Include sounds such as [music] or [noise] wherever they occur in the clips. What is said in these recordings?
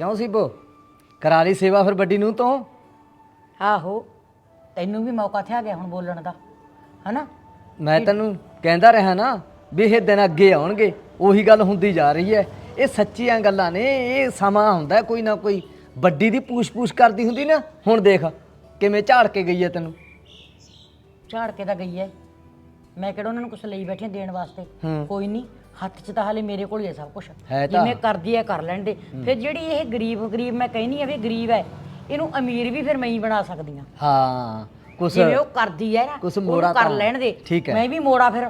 ਕਿਉਂ ਸੀਬੋ ਕਰਾ ਲਈ ਸੇਵਾ ਫਿਰ ਵੱਡੀ ਨੂੰ ਤੋਂ। ਆਹੋ ਤੈਨੂੰ ਵੀ ਮੌਕਾ ਥਿਆ ਗਿਆ ਹੁਣ ਬੋਲਣ ਦਾ ਹਨਾ? ਮੈਂ ਤੈਨੂੰ ਕਹਿੰਦਾ ਰਿਹਾ ਨਾ ਵੀ ਇਹ ਦਿਨ ਅੱਗੇ ਆਉਣਗੇ ਉਹੀ ਗੱਲ ਹੁੰਦੀ ਜਾ ਰਹੀ ਹੈ। ਇਹ ਸੱਚੀਆਂ ਗੱਲਾਂ ਨੇ ਇਹ ਸਮਾਂ ਹੁੰਦਾ ਕੋਈ ਨਾ ਕੋਈ। ਵੱਡੀ ਦੀ ਪੂਛ-ਪੂਛ ਕਰਦੀ ਹੁੰਦੀ ਨਾ ਹੁਣ ਦੇਖ ਕਿਵੇਂ ਝਾੜ ਕੇ ਗਈ ਹੈ ਤੈਨੂੰ। ਝਾੜ ਕੇ ਤਾਂ ਗਈ ਐ ਮੈਂ ਕਿਹੜਾ ਉਹਨਾਂ ਨੂੰ ਕੁਛ ਲਈ ਬੈਠੀ ਆਂ ਦੇਣ ਵਾਸਤੇ? ਹੂੰ। ਕੋਈ ਨਹੀਂ ਹੱਥ 'ਚ ਤਾਂ ਹਾਲੇ ਮੇਰੇ ਕੋਲ ਹੀ ਹੈ ਸਭ ਕੁਝ ਹੈ ਤਾਂ। ਜਿਵੇਂ ਕਰਦੀ ਐ ਕਰ ਲੈਣ ਦੇ। ਫਿਰ ਜਿਹੜੀ ਇਹ ਗਰੀਬ ਗਰੀਬ ਮੈਂ ਕਹਿੰਦੀ ਆ ਵੀ ਗਰੀਬ ਐ ਇਹਨੂੰ ਅਮੀਰ ਵੀ ਫਿਰ ਮੈਂ ਹੀ ਬਣਾ ਸਕਦੀ ਆ ਹਾਂ ਕੁਛ ਜਿਵੇਂ ਉਹ ਕਰਦੀ ਐ ਨਾ ਕੁਛ ਉਹਨੂੰ ਮੋੜਾ ਕਰ ਤਾਂ- ਲੈਣ ਦੇ। ਠੀਕ ਹੈ। ਮੈਂ ਵੀ ਮੋੜਾ ਫਿਰ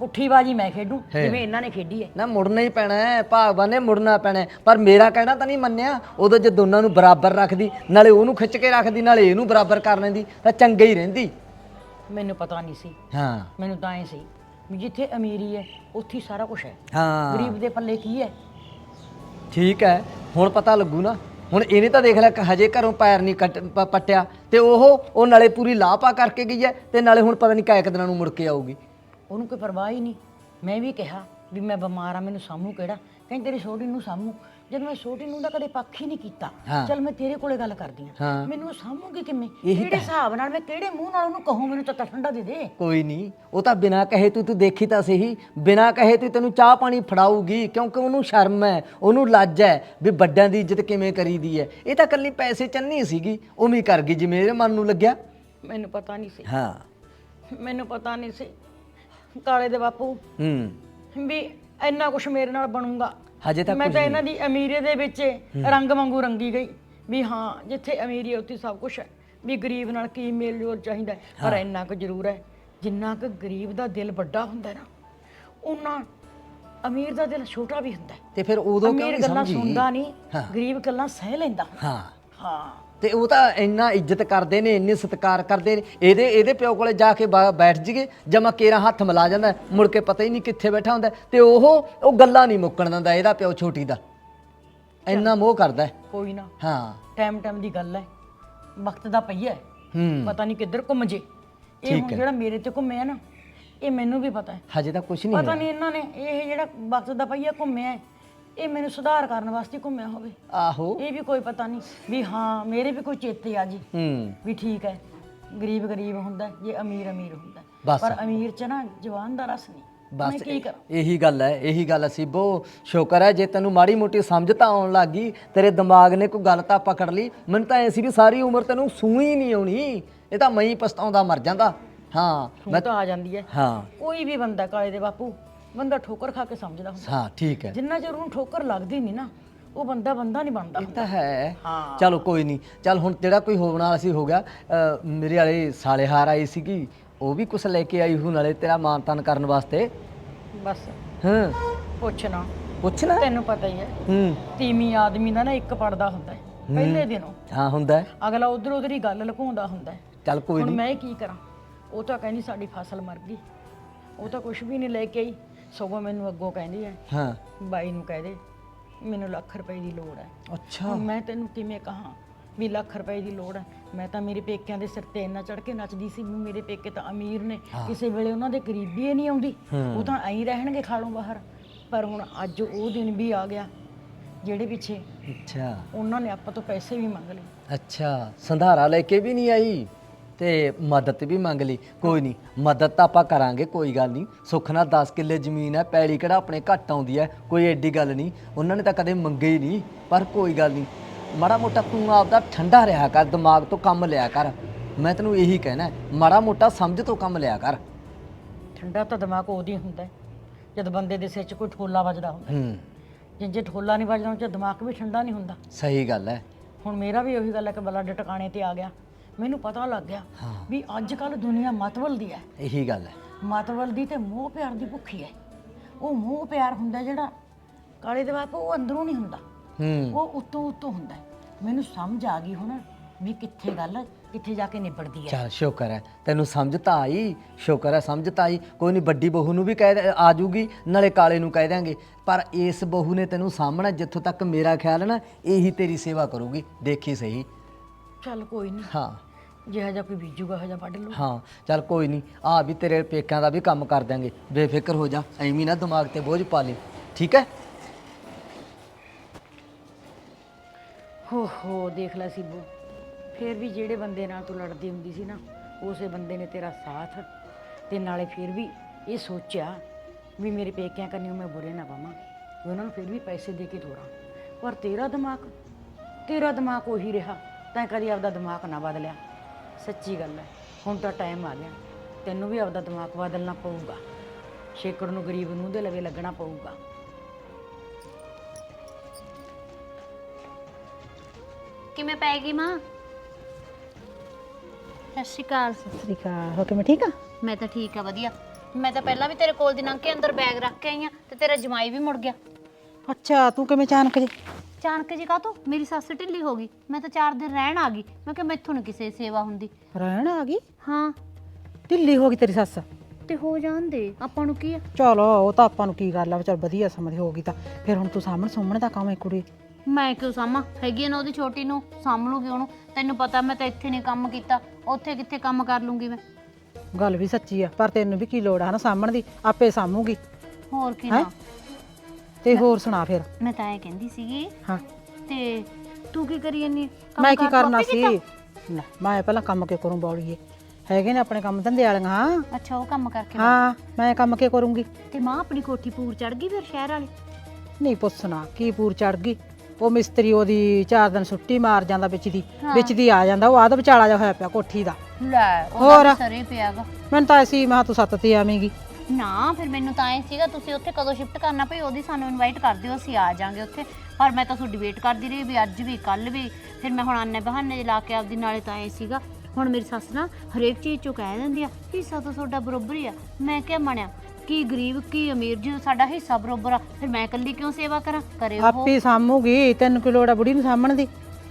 ਪੁੱਠੀ ਬਾਜੀ ਮੈਂ ਖੇਡੂ ਹੈ। ਜਿਵੇਂ ਇਹਨਾਂ ਨੇ ਖੇਡੀ ਐ ਨਾ ਮੁੜਨਾ ਹੀ ਪੈਣਾ ਹੈ ਭਾਗਵਾਨ ਨੇ ਮੁੜਨਾ ਪੈਣਾ ਹੈ। ਪਰ ਮੇਰਾ ਕਹਿਣਾ ਤਾਂ ਨਹੀਂ ਮੰਨਿਆ ਉਦੋਂ ਜੇ ਦੋਨਾਂ ਨੂੰ ਬਰਾਬਰ ਰੱਖਦੀ ਨਾਲੇ ਉਹਨੂੰ ਖਿੱਚ ਕੇ ਰੱਖਦੀ ਨਾਲੇ ਇਹਨੂੰ ਬਰਾਬਰ ਕਰ ਲੈਂਦੀ ਤਾਂ ਚੰਗਾ ਹੀ ਰਹਿੰਦੀ। ਮੈਨੂੰ ਪਤਾ ਨਹੀਂ ਸੀ। ਹਾਂ। ਮੈਨੂੰ ਤਾਂ ਐ ਸੀ ਵੀ ਜਿੱਥੇ ਅਮੀਰੀ ਐ ਉੱਥੇ ਹੀ ਸਾਰਾ ਕੁਝ ਹੈ। ਹਾਂ। ਗਰੀਬ ਦੇ ਪੱਲੇ ਕੀ ਐ ਠੀਕ ਹੈ ਹੁਣ ਪਤਾ ਲੱਗੂ ਨਾ। ਹੁਣ ਇਹਨੇ ਤਾਂ ਦੇਖ ਲਿਆ ਕਿ ਹਜੇ ਘਰੋਂ ਪੈਰ ਨਹੀਂ ਕੱਟ ਪ- ਪੱਟਿਆ। ਤੇ ਉਹ ਉਹ ਨਾਲੇ ਪੂਰੀ ਲਾਪਾ ਕਰਕੇ ਗਈ ਹੈ ਤੇ ਨਾਲੇ ਹੁਣ ਪਤਾ ਨਹੀਂ ਕਾਇ ਦਿਨਾਂ ਨੂੰ ਮੁੜ ਕੇ ਆਊਗੀ। ਉਹਨੂੰ ਕੋਈ ਪਰਵਾਹ ਹੀ ਨਹੀਂ। ਮੈਂ ਵੀ ਕਿਹਾ ਵੀ ਮੈਂ ਬਿਮਾਰ ਆ ਮੈਨੂੰ ਸਾਮੂ ਕਿਹੜਾ? ਕਹਿੰਦੀ ਤੇਰੀ ਛੋਟੀ ਨੂੰ ਸਾਮੂ ਜਦ ਮੈਂ ਛੋਟੀ ਨੂੰ ਦਾ ਕਦੇ ਪੱਖ ਹੀ ਨਹੀਂ ਕੀਤਾ ਹਾਂ। ਚਲ ਮੈਂ ਤੇਰੇ ਕੋਲੇ ਗੱਲ ਕਰਦੀ ਆ ਹਾਂ। ਮੈਨੂੰ ਉਹ ਕਿਵੇਂ? ਇਹੀ ਕਿਹੜੇ ਹਿਸਾਬ ਨਾਲ ਮੈਂ ਕਿਹੜੇ ਮੂੰਹ ਨਾਲ ਉਹਨੂੰ ਕਹੂੰ ਮੈਨੂੰ ਤਾਂ ਠੰਡਾ ਦੇ ਦੇ। ਕੋਈ ਨਹੀਂ ਉਹ ਤਾਂ ਬਿਨਾਂ ਕਹੇ ਤੂੰ ਤੂੰ ਦੇਖੀ ਤਾਂ ਸਹੀ। ਬਿਨਾਂ ਕਹੇ ਤੂੰ ਤੈਨੂੰ ਚਾਹ ਪਾਣੀ ਫੜਾਊਗੀ ਕਿਉਂਕਿ ਉਹਨੂੰ ਸ਼ਰਮ ਹੈ ਉਹਨੂੰ ਲੱਜ ਹੈ ਵੀ ਵੱਡਿਆਂ ਦੀ ਇੱਜ਼ਤ ਕਿਵੇਂ ਕਰੀਦੀ ਹੈ। ਇਹ ਤਾਂ ਕੱਲੀ ਪੈਸੇ ਚੰਨੀ ਸੀਗੀ ਉਵੇਂ ਹੀ ਕਰ ਗਈ ਜਿਵੇਂ ਇਹਦੇ ਮਨ ਨੂੰ ਲੱਗਿਆ। ਮੈਨੂੰ ਪਤਾ ਨਹੀਂ ਸੀ। ਹਾਂ। ਮੈਨੂੰ ਪਤਾ ਨਹੀਂ ਸੀ। ਕਾਲੇ ਦੇ ਬਾਪੂ। ਹੂੰ। ਵੀ ਇੰਨਾ ਕੁਝ ਮੇਰੇ ਨਾਲ ਬਣੂਗਾ। ਹਜੇ ਤੱਕ ਮੈਂ ਕੁਝ ਤਾਂ ਨਹੀਂ। ਇਹਨਾਂ ਦੀ ਅਮੀਰੀ ਦੇ ਵਿੱਚ ਰੰਗ ਵਾਂਗੂ ਰੰਗੀ ਗਈ ਵੀ ਹਾਂ ਜਿੱਥੇ ਅਮੀਰੀ ਹੈ ਉੱਥੇ ਸਭ ਕੁਝ ਹੈ। ਵੀ ਗਰੀਬ ਨਾਲ ਕੀ ਮੇਲ ਜੋਲ ਚਾਹੀਦਾ ਹੈ। ਪਰ ਇੰਨਾ ਕੁ ਜ਼ਰੂਰ ਹੈ ਜਿੰਨਾ ਕੁ ਗਰੀਬ ਦਾ ਦਿਲ ਵੱਡਾ ਹੁੰਦਾ ਹੈ ਨਾ ਉਹਨਾਂ ਅਮੀਰ ਦਾ ਦਿਲ ਛੋਟਾ ਵੀ ਹੁੰਦਾ ਹੈ। ਤੇ ਫਿਰ ਉਦੋਂ ਕਿਉਂ ਅਮੀਰ ਨਹੀਂ ਗੱਲਾਂ ਸਮਝੀ? ਸੁਣਦਾ ਨਹੀਂ ਹਾਂ। ਗਰੀਬ ਗੱਲਾਂ ਸਹਿ ਲੈਂਦਾ। ਹਾਂ। ਹਾਂ। ਤੇ ਉਹ ਤਾਂ ਇੰਨਾ ਇੱਜ਼ਤ ਕਰਦੇ ਨੇ ਇੰਨੇ ਸਤਿਕਾਰ ਕਰਦੇ ਨੇ। ਇਹਦੇ ਇਹਦੇ ਪਿਓ ਕੋਲੇ ਜਾ ਕੇ ਬਾ- ਬੈਠ ਜੀਗੇ ਜਮਾ ਕੇਰਾ ਹੱਥ ਮਿਲਾ ਜਾਂਦਾ ਹੈ, ਮੁੜ ਕੇ ਪਤਾ ਹੀ ਨਹੀਂ ਕਿੱਥੇ ਬੈਠਾ ਹੁੰਦਾ ਹੈ, ਤੇ ਉਹ ਉਹ ਗੱਲਾਂ ਨਹੀਂ ਮੁੱਕਣ ਦਿੰਦਾ ਇਹਦਾ ਪਿਓ ਛੋਟੀ ਦਾ। ਇੰਨਾ ਮੋਹ ਕਰਦਾ ਹੈ। ਕੋਈ ਨਾ। ਹਾਂ। ਟਾਈਮ ਟਾਈਮ ਦੀ ਗੱਲ ਹੈ। ਵਕਤ ਦਾ ਪਈਆ ਹੈ। ਹੂੰ। ਪਤਾ ਨਹੀਂ ਕਿੱਧਰ ਘੁੰਮ ਜੇ। ਇਹ ਹੁਣ ਜਿਹੜਾ ਮੇਰੇ ਤੇ ਘੁੰਮਿਆ ਨਾ ਇਹ ਮੈਨੂੰ ਵੀ ਪਤਾ ਹੈ। ਹਜੇ ਤਾਂ ਕੁਝ ਨਹੀਂ ਪਤਾ ਨਹੀਂ ਇਹਨਾਂ ਨੇ ਇਹ ਜਿਹੜਾ ਵਕਤ ਦਾ ਪਈਆ ਘੁੰਮਿਆ ਹੈ, ਇਹ ਮੈਨੂੰ ਸੁਧਾਰ ਕਰਨ ਵਾਸਤੇ ਘੁੰਮਿਆ ਹੋਵੇ। ਆਹੋ। ਇਹ ਵੀ ਕੋਈ ਪਤਾ ਨਹੀਂ ਵੀ ਹਾਂ ਮੇਰੇ ਵੀ ਕੋਈ ਚੇਤੇ ਆ ਜੀ। ਹੂੰ। ਵੀ ਠੀਕ ਹੈ ਗਰੀਬ ਗਰੀਬ ਹੁੰਦਾ ਜੇ ਅਮੀਰ ਅਮੀਰ ਹੁੰਦਾ। ਬਸ। ਪਰ ਅਮੀਰ ਚ ਨਾ ਜਵਾਨ ਦਾ ਰਸ ਨਹੀਂ। ਮੈਂ ਬਸ ਕੀ ਕਰਾਂ? ਇਹੀ ਗੱਲ ਹੈ ਇਹੀ ਗੱਲ ਸੀ ਬੋ ਸ਼ੁਕਰ ਹੈ ਜੇ ਤੈਨੂੰ ਮਾੜੀ ਮੋਟੀ ਸਮਝ ਤਾਂ ਆਉਣ ਲੱਗੀ ਤੇਰੇ ਦਿਮਾਗ ਨੇ ਕੋਈ ਗੱਲ ਤਾਂ ਪਕੜ ਲਈ। ਮੈਨੂੰ ਤਾਂ ਐ ਸੀ ਵੀ ਸਾਰੀ ਉਮਰ ਤੈਨੂੰ ਸੂਈ ਨਹੀਂ ਆਉਣੀ। ਇਹ ਤਾਂ ਮੈਂ ਹੀ ਪਛਤਾਉਂਦਾ ਮਰ ਜਾਂਦਾ। ਹਾਂ ਮੈਂ ਤਾਂ ਆ ਜਾਂਦੀ ਹੈ। ਹਾਂ। ਕੋਈ ਵੀ ਬੰਦਾ ਕਾਲੇ ਦੇ ਬਾਪੂ ਬੰਦਾ ਠੋਕਰ ਖਾ ਕੇ ਸਮਝਦਾ ਹੁੰਦਾ। ਹਾਂ ਠੀਕ ਹੈ। ਜਿੰਨਾ ਚਿਰ ਉਹਨੂੰ ਠੋਕਰ ਲੱਗਦੀ ਨਹੀਂ ਨਾ ਉਹ ਬੰਦਾ ਬੰਦਾ ਨਹੀਂ ਬਣਦਾ ਇਹ ਤਾਂ ਹੈ। ਹਾਂ। ਚਲੋ ਕੋਈ ਨਹੀਂ। ਚਲ ਹੁਣ ਜਿਹੜਾ ਕੋਈ ਹੋਣ ਵਾਲਾ ਸੀ ਹੋ ਗਿਆ। ਅ, ਮੇਰੇ ਵਾਲੇ ਸਾਲੇਹਾਰ ਆਈ ਸੀਗੀ। ਉਹ ਵੀ ਕੁਛ ਲੈ ਕੇ ਆਈ ਹੂ ਨਾਲੇ ਤੇਰਾ ਮਾਨ ਤਾਨ ਕਰਨ ਵਾਸਤੇ। ਬਸ। ਹਾਂ। ਪੁੱਛਣਾ। ਪੁੱਛ ਨਾ ਤੈਨੂੰ ਪਤਾ ਹੀ ਹੈ। ਹੂੰ। ਤੀਵੀਂ ਆਦਮੀ ਦਾ ਨਾ ਇੱਕ ਪੜਦਾ ਹੁੰਦਾ ਹੈ। ਪਹਿਲੇ ਦਿਨੋਂ ਹਾਂ ਹੁੰਦਾ ਹੈ। ਅਗਲਾ ਉਧਰ ਉਧਰ ਹੀ ਗੱਲ ਲੁਕਾਉਂਦਾ ਹੁੰਦਾ ਹੈ। ਚੱਲ ਕੋਈ ਹੁਣ ਨਹੀਂ। ਮੈਂ ਕੀ ਕਰਾਂ? ਉਹ ਤਾਂ ਕਹਿੰਦੀ ਸਾਡੀ ਫਸਲ ਮਰ ਗਈ। ਉਹ ਤਾਂ ਕੁਝ ਵੀ ਨਹੀਂ ਲੈ ਕੇ ਆਈ। ਸਗੋਂ ਮੈਨੂੰ ਅੱਗੋਂ ਕਹਿੰਦੀ ਹੈ ਹਾਂ। ਬਾਈ ਨੂੰ ਕਹਿ ਦੇ ਮੈਨੂੰ ਲੱਖ ਰੁਪਏ ਦੀ ਲੋੜ ਹੈ। ਅੱਛਾ। ਹੁਣ ਮੈਂ ਤੈਨੂੰ ਕਿਵੇਂ ਕਹਾਂ ਵੀ ਲੱਖ ਰੁਪਏ ਦੀ ਲੋੜ ਹੈ? ਮੈਂ ਤਾਂ ਮੇਰੇ ਪੇਕਿਆਂ ਦੇ ਸਿਰ ਤੇ ਇੰਨਾ ਚੜ ਕੇ ਨੱਚਦੀ ਸੀ ਵੀ ਮੇਰੇ ਪੇਕੇ ਤਾਂ ਅਮੀਰ ਨੇ। ਕਿਸੇ ਵੇਲੇ ਉਹਨਾਂ ਦੇ ਗਰੀਬੀ ਹੀ ਨਹੀਂ ਆਉਂਦੀ। ਉਹ ਤਾਂ ਐਂ ਰਹਿਣਗੇ ਖਾਲੋਂ ਬਾਹਰ। ਪਰ ਹੁਣ ਅੱਜ ਉਹ ਦਿਨ ਵੀ ਆ ਗਿਆ ਜਿਹੜੇ ਪਿੱਛੇ ਅੱਛਾ। ਉਹਨਾਂ ਨੇ ਆਪਾਂ ਤੋਂ ਪੈਸੇ ਵੀ ਮੰਗ ਲਏ। ਅੱਛਾ। ਸੰਧਾਰਾ ਲੈ ਕੇ ਵੀ ਨਹੀਂ ਆਈ? ਤੇ ਮਦਦ ਵੀ ਮੰਗ ਲਈ। ਕੋਈ ਨਹੀਂ ਮਦਦ ਤਾਂ ਆਪਾਂ ਕਰਾਂਗੇ ਕੋਈ ਗੱਲ ਨਹੀਂ। ਸੁੱਖ ਨਾਲ 10 ਕਿੱਲੇ ਜ਼ਮੀਨ ਹੈ ਪੈਲੀ ਕਿਹੜਾ ਆਪਣੇ ਘੱਟ ਆਉਂਦੀ ਹੈ ਕੋਈ ਐਡੀ ਗੱਲ ਨਹੀਂ। ਉਹਨਾਂ ਨੇ ਤਾਂ ਕਦੇ ਮੰਗੇ ਹੀ ਨਹੀਂ ਪਰ ਕੋਈ ਗੱਲ ਨਹੀਂ। ਮਾੜਾ ਮੋਟਾ ਤੂੰ ਆਪਦਾ ਠੰਡਾ ਰਿਹਾ ਕਰ ਦਿਮਾਗ ਤੋਂ ਕੰਮ ਲਿਆ ਕਰ। ਮੈਂ ਤੈਨੂੰ ਇਹੀ ਕਹਿਣਾ ਮਾੜਾ ਮੋਟਾ ਸਮਝ ਤੋਂ ਕੰਮ ਲਿਆ ਕਰ। ਠੰਡਾ ਤਾਂ ਦਿਮਾਗ ਉਹਦੀ ਹੁੰਦਾ ਹੈ, ਜਦ ਬੰਦੇ ਦੇ ਸਿਰ 'ਚ ਕੋਈ ਠੋਲਾ ਵੱਜਦਾ ਹੁੰਦਾ ਹੂੰ। ਜੇ ਜੇ ਠੋਲਾ ਨਹੀਂ ਵੱਜਦਾ ਉਹ 'ਚ ਦਿਮਾਗ ਵੀ ਠੰਡਾ ਨਹੀਂ ਹੁੰਦਾ। ਸਹੀ ਗੱਲ ਹੈ। ਹੁਣ ਮੇਰਾ ਵੀ ਉਹੀ ਗੱਲ ਹੈ ਕਿ ਬਲੱਡ ਟਿਕਾਣੇ ਤੇ ਆ ਗਿਆ। ਮੈਨੂੰ ਪਤਾ ਲੱਗ ਗਿਆ ਹਾਂ। ਵੀ ਅੱਜ ਕੱਲ ਦੁਨੀਆ ਮਤਵਲ ਦੀ ਹੈ। ਇਹੀ ਗੱਲ ਹੈ। ਮਤਵਲ ਦੀ ਤੇ ਮੋਹ ਪਿਆਰ ਦੀ ਭੁੱਖੀ ਹੈ। ਉਹ ਮੋਹ ਪਿਆਰ ਹੁੰਦਾ ਜਿਹੜਾ ਕਾਲੇ ਦੇ ਬਾਪੂ ਉਹ ਅੰਦਰੋਂ ਨਹੀਂ ਹੁੰਦਾ। ਹੂੰ। ਉਹ ਉੱਤੋਂ ਉੱਤੋਂ ਹੁੰਦਾ ਹੈ। ਮੈਨੂੰ ਸਮਝ ਆ ਗਈ ਹੁਣ ਵੀ ਕਿੱਥੇ ਗੱਲ ਕਿੱਥੇ ਜਾ ਕੇ ਨਿਬੜਦੀ ਹੈ। ਚਲ ਸ਼ੁਕਰ ਹੈ। ਤੈਨੂੰ ਸਮਝ ਤਾਂ ਆਈ ਸ਼ੁਕਰ ਹੈ ਸਮਝ ਤਾਂ ਆਈ। ਕੋਈ ਨਹੀਂ ਵੱਡੀ ਬਹੂ ਨੂੰ ਵੀ ਕਹਿ ਦੇ- ਆ ਜੂਗੀ ਨਾਲੇ ਕਾਲੇ ਨੂੰ ਕਹਿ ਦਿਆਂਗੇ। ਪਰ ਇਸ ਬਹੂ ਨੇ ਤੈਨੂੰ ਸਾਹਮਣਾ ਜਿੱਥੋਂ ਤੱਕ ਮੇਰਾ ਖਿਆਲ ਹੈ ਨਾ ਇਹੀ ਤੇਰੀ ਸੇਵਾ ਕਰੂਗੀ। ਦੇਖੀ ਸਹੀ। ਚੱਲ ਕੋਈ ਨਹੀਂ ਹਾਂ। ਜਿਹੜਾ ਜਿਹਾ ਕੋਈ ਬੀਜੂਗਾ ਹਜਾ ਵੱਢ ਲੂ ਹਾਂ ਚਲ ਕੋਈ ਨਹੀਂ ਆ ਵੀ ਤੇਰੇ ਪੇਕਿਆਂ ਦਾ ਵੀ ਕੰਮ ਕਰ ਦਿਆਂਗੇ। ਬੇਫਿਕਰ ਹੋ ਜਾ ਐਵੇਂ ਨਾ ਦਿਮਾਗ ਤੇ ਬੋਝ ਪਾ ਲਈ ਠੀਕ ਹੈ? ਹੋ ਹੋ ਦੇਖ ਲੈ ਸੀਬੂ। ਫਿਰ ਵੀ ਜਿਹੜੇ ਬੰਦੇ ਨਾਲ ਤੂੰ ਲੜਦੀ ਹੁੰਦੀ ਸੀ ਨਾ ਉਸੇ ਬੰਦੇ ਨੇ ਤੇਰਾ ਸਾਥ। ਤੇ ਨਾਲੇ ਫਿਰ ਵੀ ਇਹ ਸੋਚਿਆ ਵੀ ਮੇਰੇ ਪੇਕਿਆਂ ਕੰਨਿਓ ਮੈਂ ਬੁਰੇ ਨਾ ਪਾਵਾਂ ਵੀ ਉਹਨਾਂ ਨੂੰ ਫਿਰ ਵੀ ਪੈਸੇ ਦੇ ਕੇ ਤੋਰਾਂ। ਪਰ ਤੇਰਾ ਦਿਮਾਗ ਤੇਰਾ ਦਿਮਾਗ ਉਹੀ ਰਿਹਾ ਤੈਂ ਕਦੀ ਆਪਦਾ ਦਿਮਾਗ ਨਾ ਬਦਲਿਆ। ਸੱਚੀ ਗੱਲ ਹੈ। ਹੁਣ ਤਾਂ ਟਾਈਮ ਆ ਗਿਆ। ਤੈਨੂੰ ਵੀ ਆਪਦਾ ਦਿਮਾਗ ਬਦਲਣਾ ਪਊਗਾ। ਛੇਕੜ ਨੂੰ ਗਰੀਬ ਨੂੰ ਦੇ ਲਵੇ ਲੱਗਣਾ ਪਊਗਾ। ਕਿਵੇਂ ਪੈ ਗਈ ਮਾਂ? ਸਤਿ ਸ਼੍ਰੀ ਅਕਾਲ। ਸ੍ਰੀਕਾ ਹੋ ਕੇ ਮੈਂ ਠੀਕ ਆ? ਮੈਂ ਤਾਂ ਠੀਕ ਆ ਵਧੀਆ। ਮੈਂ ਤਾਂ ਪਹਿਲਾਂ ਵੀ ਤੇਰੇ ਕੋਲ ਦੀ ਲੰਘ ਕੇ ਅੰਦਰ ਬੈਗ ਰੱਖ ਕੇ ਆਈ ਆ ਤੇ ਤੇਰਾ ਜਮਾਈ ਵੀ ਮੁੜ ਗਿਆ। ਅੱਛਾ ਤੂੰ ਕਿਵੇਂ ਅਚਾਨਕ ਜੀ? ਚਾਣਕ ਜੀ ਕਾਤੋਂ ਮੇਰੀ ਸੱਸ ਢਿੱਲੀ ਹੋ ਗਈ। ਮੈਂ ਤਾਂ 4 ਦਿਨ ਰਹਿਣ ਆ ਗਈ। ਮੈਂ ਕਿਹਾ ਮੈਥੋਂ ਨੀ ਕਿਸੇ ਦੀ ਸੇਵਾ ਹੁੰਦੀ। ਰਹਿਣ ਆ ਗਈ? ਹਾਂ। ਢਿੱਲੀ ਹੋ ਗਈ ਤੇਰੀ ਸੱਸ? ਤੇ ਹੋ ਜਾਂਦੇ। ਆਪਾਂ ਨੂੰ ਕੀ ਆ? ਚਲੋ ਉਹ ਤਾਂ ਆਪਾਂ ਨੂੰ ਕੀ ਗੱਲ ਆ ਚਲ ਵਧੀਆ ਸਮਝ ਹੋ ਗਈ ਤਾਂ। ਫਿਰ ਹੁਣ ਤੂੰ ਸਾਹਮਣ ਸੁਣਨ ਦਾ ਕੰਮ ਹੈ ਕੁੜੀ। ਮੈਂ ਕਿਉਂ ਸਾਮਾ ਹੈਗੀ ਆ ਨਾ ਉਹਦੀ ਛੋਟੀ ਨੂੰ ਸਾਂਭ ਲੂਗੀ ਉਹਨੂੰ। ਤੈਨੂੰ ਪਤਾ ਮੈਂ ਤਾਂ ਇੱਥੇ ਨਹੀਂ ਕੰਮ ਕੀਤਾ। ਉੱਥੇ ਕਿੱਥੇ ਕੰਮ ਕਰ ਲੂੰਗੀ ਮੈਂ? ਗੱਲ ਵੀ ਸੱਚੀ ਆ ਪਰ ਤੈਨੂੰ ਵੀ ਕੀ ਲੋੜ ਆ ਨਾ ਸਾਹਮਣ ਦੀ? ਆਪੇ ਸਾਂਭੂਗੀ। ਹੋਰ ਕੀ ਹੈਂ? ਤੇ ਹੋਰ ਸੁਣਾ ਫਿਰ। ਮੈਂ ਤਾਂ ਇਹ ਕਹਿੰਦੀ ਸੀਗੀ ਹਾਂ। ਤੇ ਤੂੰ ਕੀ ਕਰੀ ਜਾਨੀ ਮੈਂ ਕੀ ਕਾਰ ਕਰਨਾ ਸੀ? ਲੈ, ਮੈਂ ਪਹਿਲਾਂ ਕੰਮ ਕੇ ਕਰੂੰ ਬੌਲੀਏ? ਹੈਗੇ ਨੇ ਆਪਣੇ ਕੰਮ ਧੰਦੇ ਵਾਲੀਆਂ ਹਾਂ? ਅੱਛਾ ਉਹ ਕੰਮ ਕਰਕੇ ਹਾਂ ਮੈਂ ਕੰਮ ਕੇ ਕਰੂੰਗੀ? ਤੇ ਮਾਂ ਆਪਣੀ ਕੋਠੀ ਪੂਰ ਚੜ ਗਈ ਫਿਰ ਸ਼ਹਿਰ ਵਾਲੀ? ਨਹੀਂ ਪੁੱਛਣਾ ਕੀ ਪੂਰ ਚੜ ਗਈ? ਉਹ ਮਿਸਤਰੀ ਉਹਦੀ ਚਾਰ ਦਿਨ ਛੁੱਟੀ ਮਾਰ ਜਾਂਦਾ ਵਿੱਚ ਦੀ ਵਿੱਚ ਦੀ ਆ ਜਾਂਦਾ ਉਹ ਆਦ ਵਿਚਾਲਾ ਜਾ ਹੋਇਆ ਪਿਆ ਕੋਠੀ ਦਾ। ਲੈ ਹੋਰ? ਸਰੇ ਪਿਆਗਾ ਮੈਨੂੰ ਤਾਂ ਐਸੀ ਮੈਂ ਕਿਹਾ ਤੂੰ ਸੱਤ ਤੇ ਆਵੇਂਗੀ। ਨਾ ਫਿਰ ਮੈਨੂੰ ਤਾਂ ਐ ਸੀਗਾ ਤੁਸੀਂ ਉੱਥੇ ਕਦੋਂ ਸ਼ਿਫਟ ਕਰਨਾ ਪਈ ਉਹਦੀ ਸਾਨੂੰ ਇਨਵਾਈਟ ਕਰ ਦਿਓ ਅਸੀਂ ਆ ਜਾਾਂਗੇ ਉੱਥੇ। ਪਰ ਮੈਂ ਤਾਂ ਤੁਹਾਡੀ ਵੇਟ ਕਰਦੀ ਰਹੀ ਵੀ ਅੱਜ ਵੀ ਕੱਲ ਵੀ। ਫਿਰ ਮੈਂ ਹੁਣ ਆਨੇ ਬਹਾਨੇ ਲਾ ਕੇ ਆਪਦੀ ਨਾਲੇ ਤਾਂ ਐ ਸੀਗਾ ਹੁਣ ਮੇਰੀ ਸੱਸ ਨਾ ਹਰੇਕ ਚੀਜ਼ ਚੋਂ ਕਹਿ ਦਿੰਦੀ ਆ ਹਿੱਸਾ ਤਾਂ ਤੁਹਾਡਾ ਬਰੋਬਰ ਹੀ ਆ। ਮੈਂ ਕਿਹਾ ਮੰਨਿਆ ਕੀ ਗਰੀਬ ਕੀ ਅਮੀਰ ਜਦੋਂ ਸਾਡਾ ਹਿੱਸਾ ਬਰੋਬਰ ਆ ਫਿਰ ਮੈਂ ਇਕੱਲੀ ਕਿਉਂ ਸੇਵਾ ਕਰਾਂ? ਕਰੇ ਉਹ ਆਪੇ ਸਾਂਭੂਗੀ ਤੈਨੂੰ ਕੀ ਲੋੜ ਆ ਬੁੜੀ ਨੂੰ ਸਾਂਭਣ ਦੀ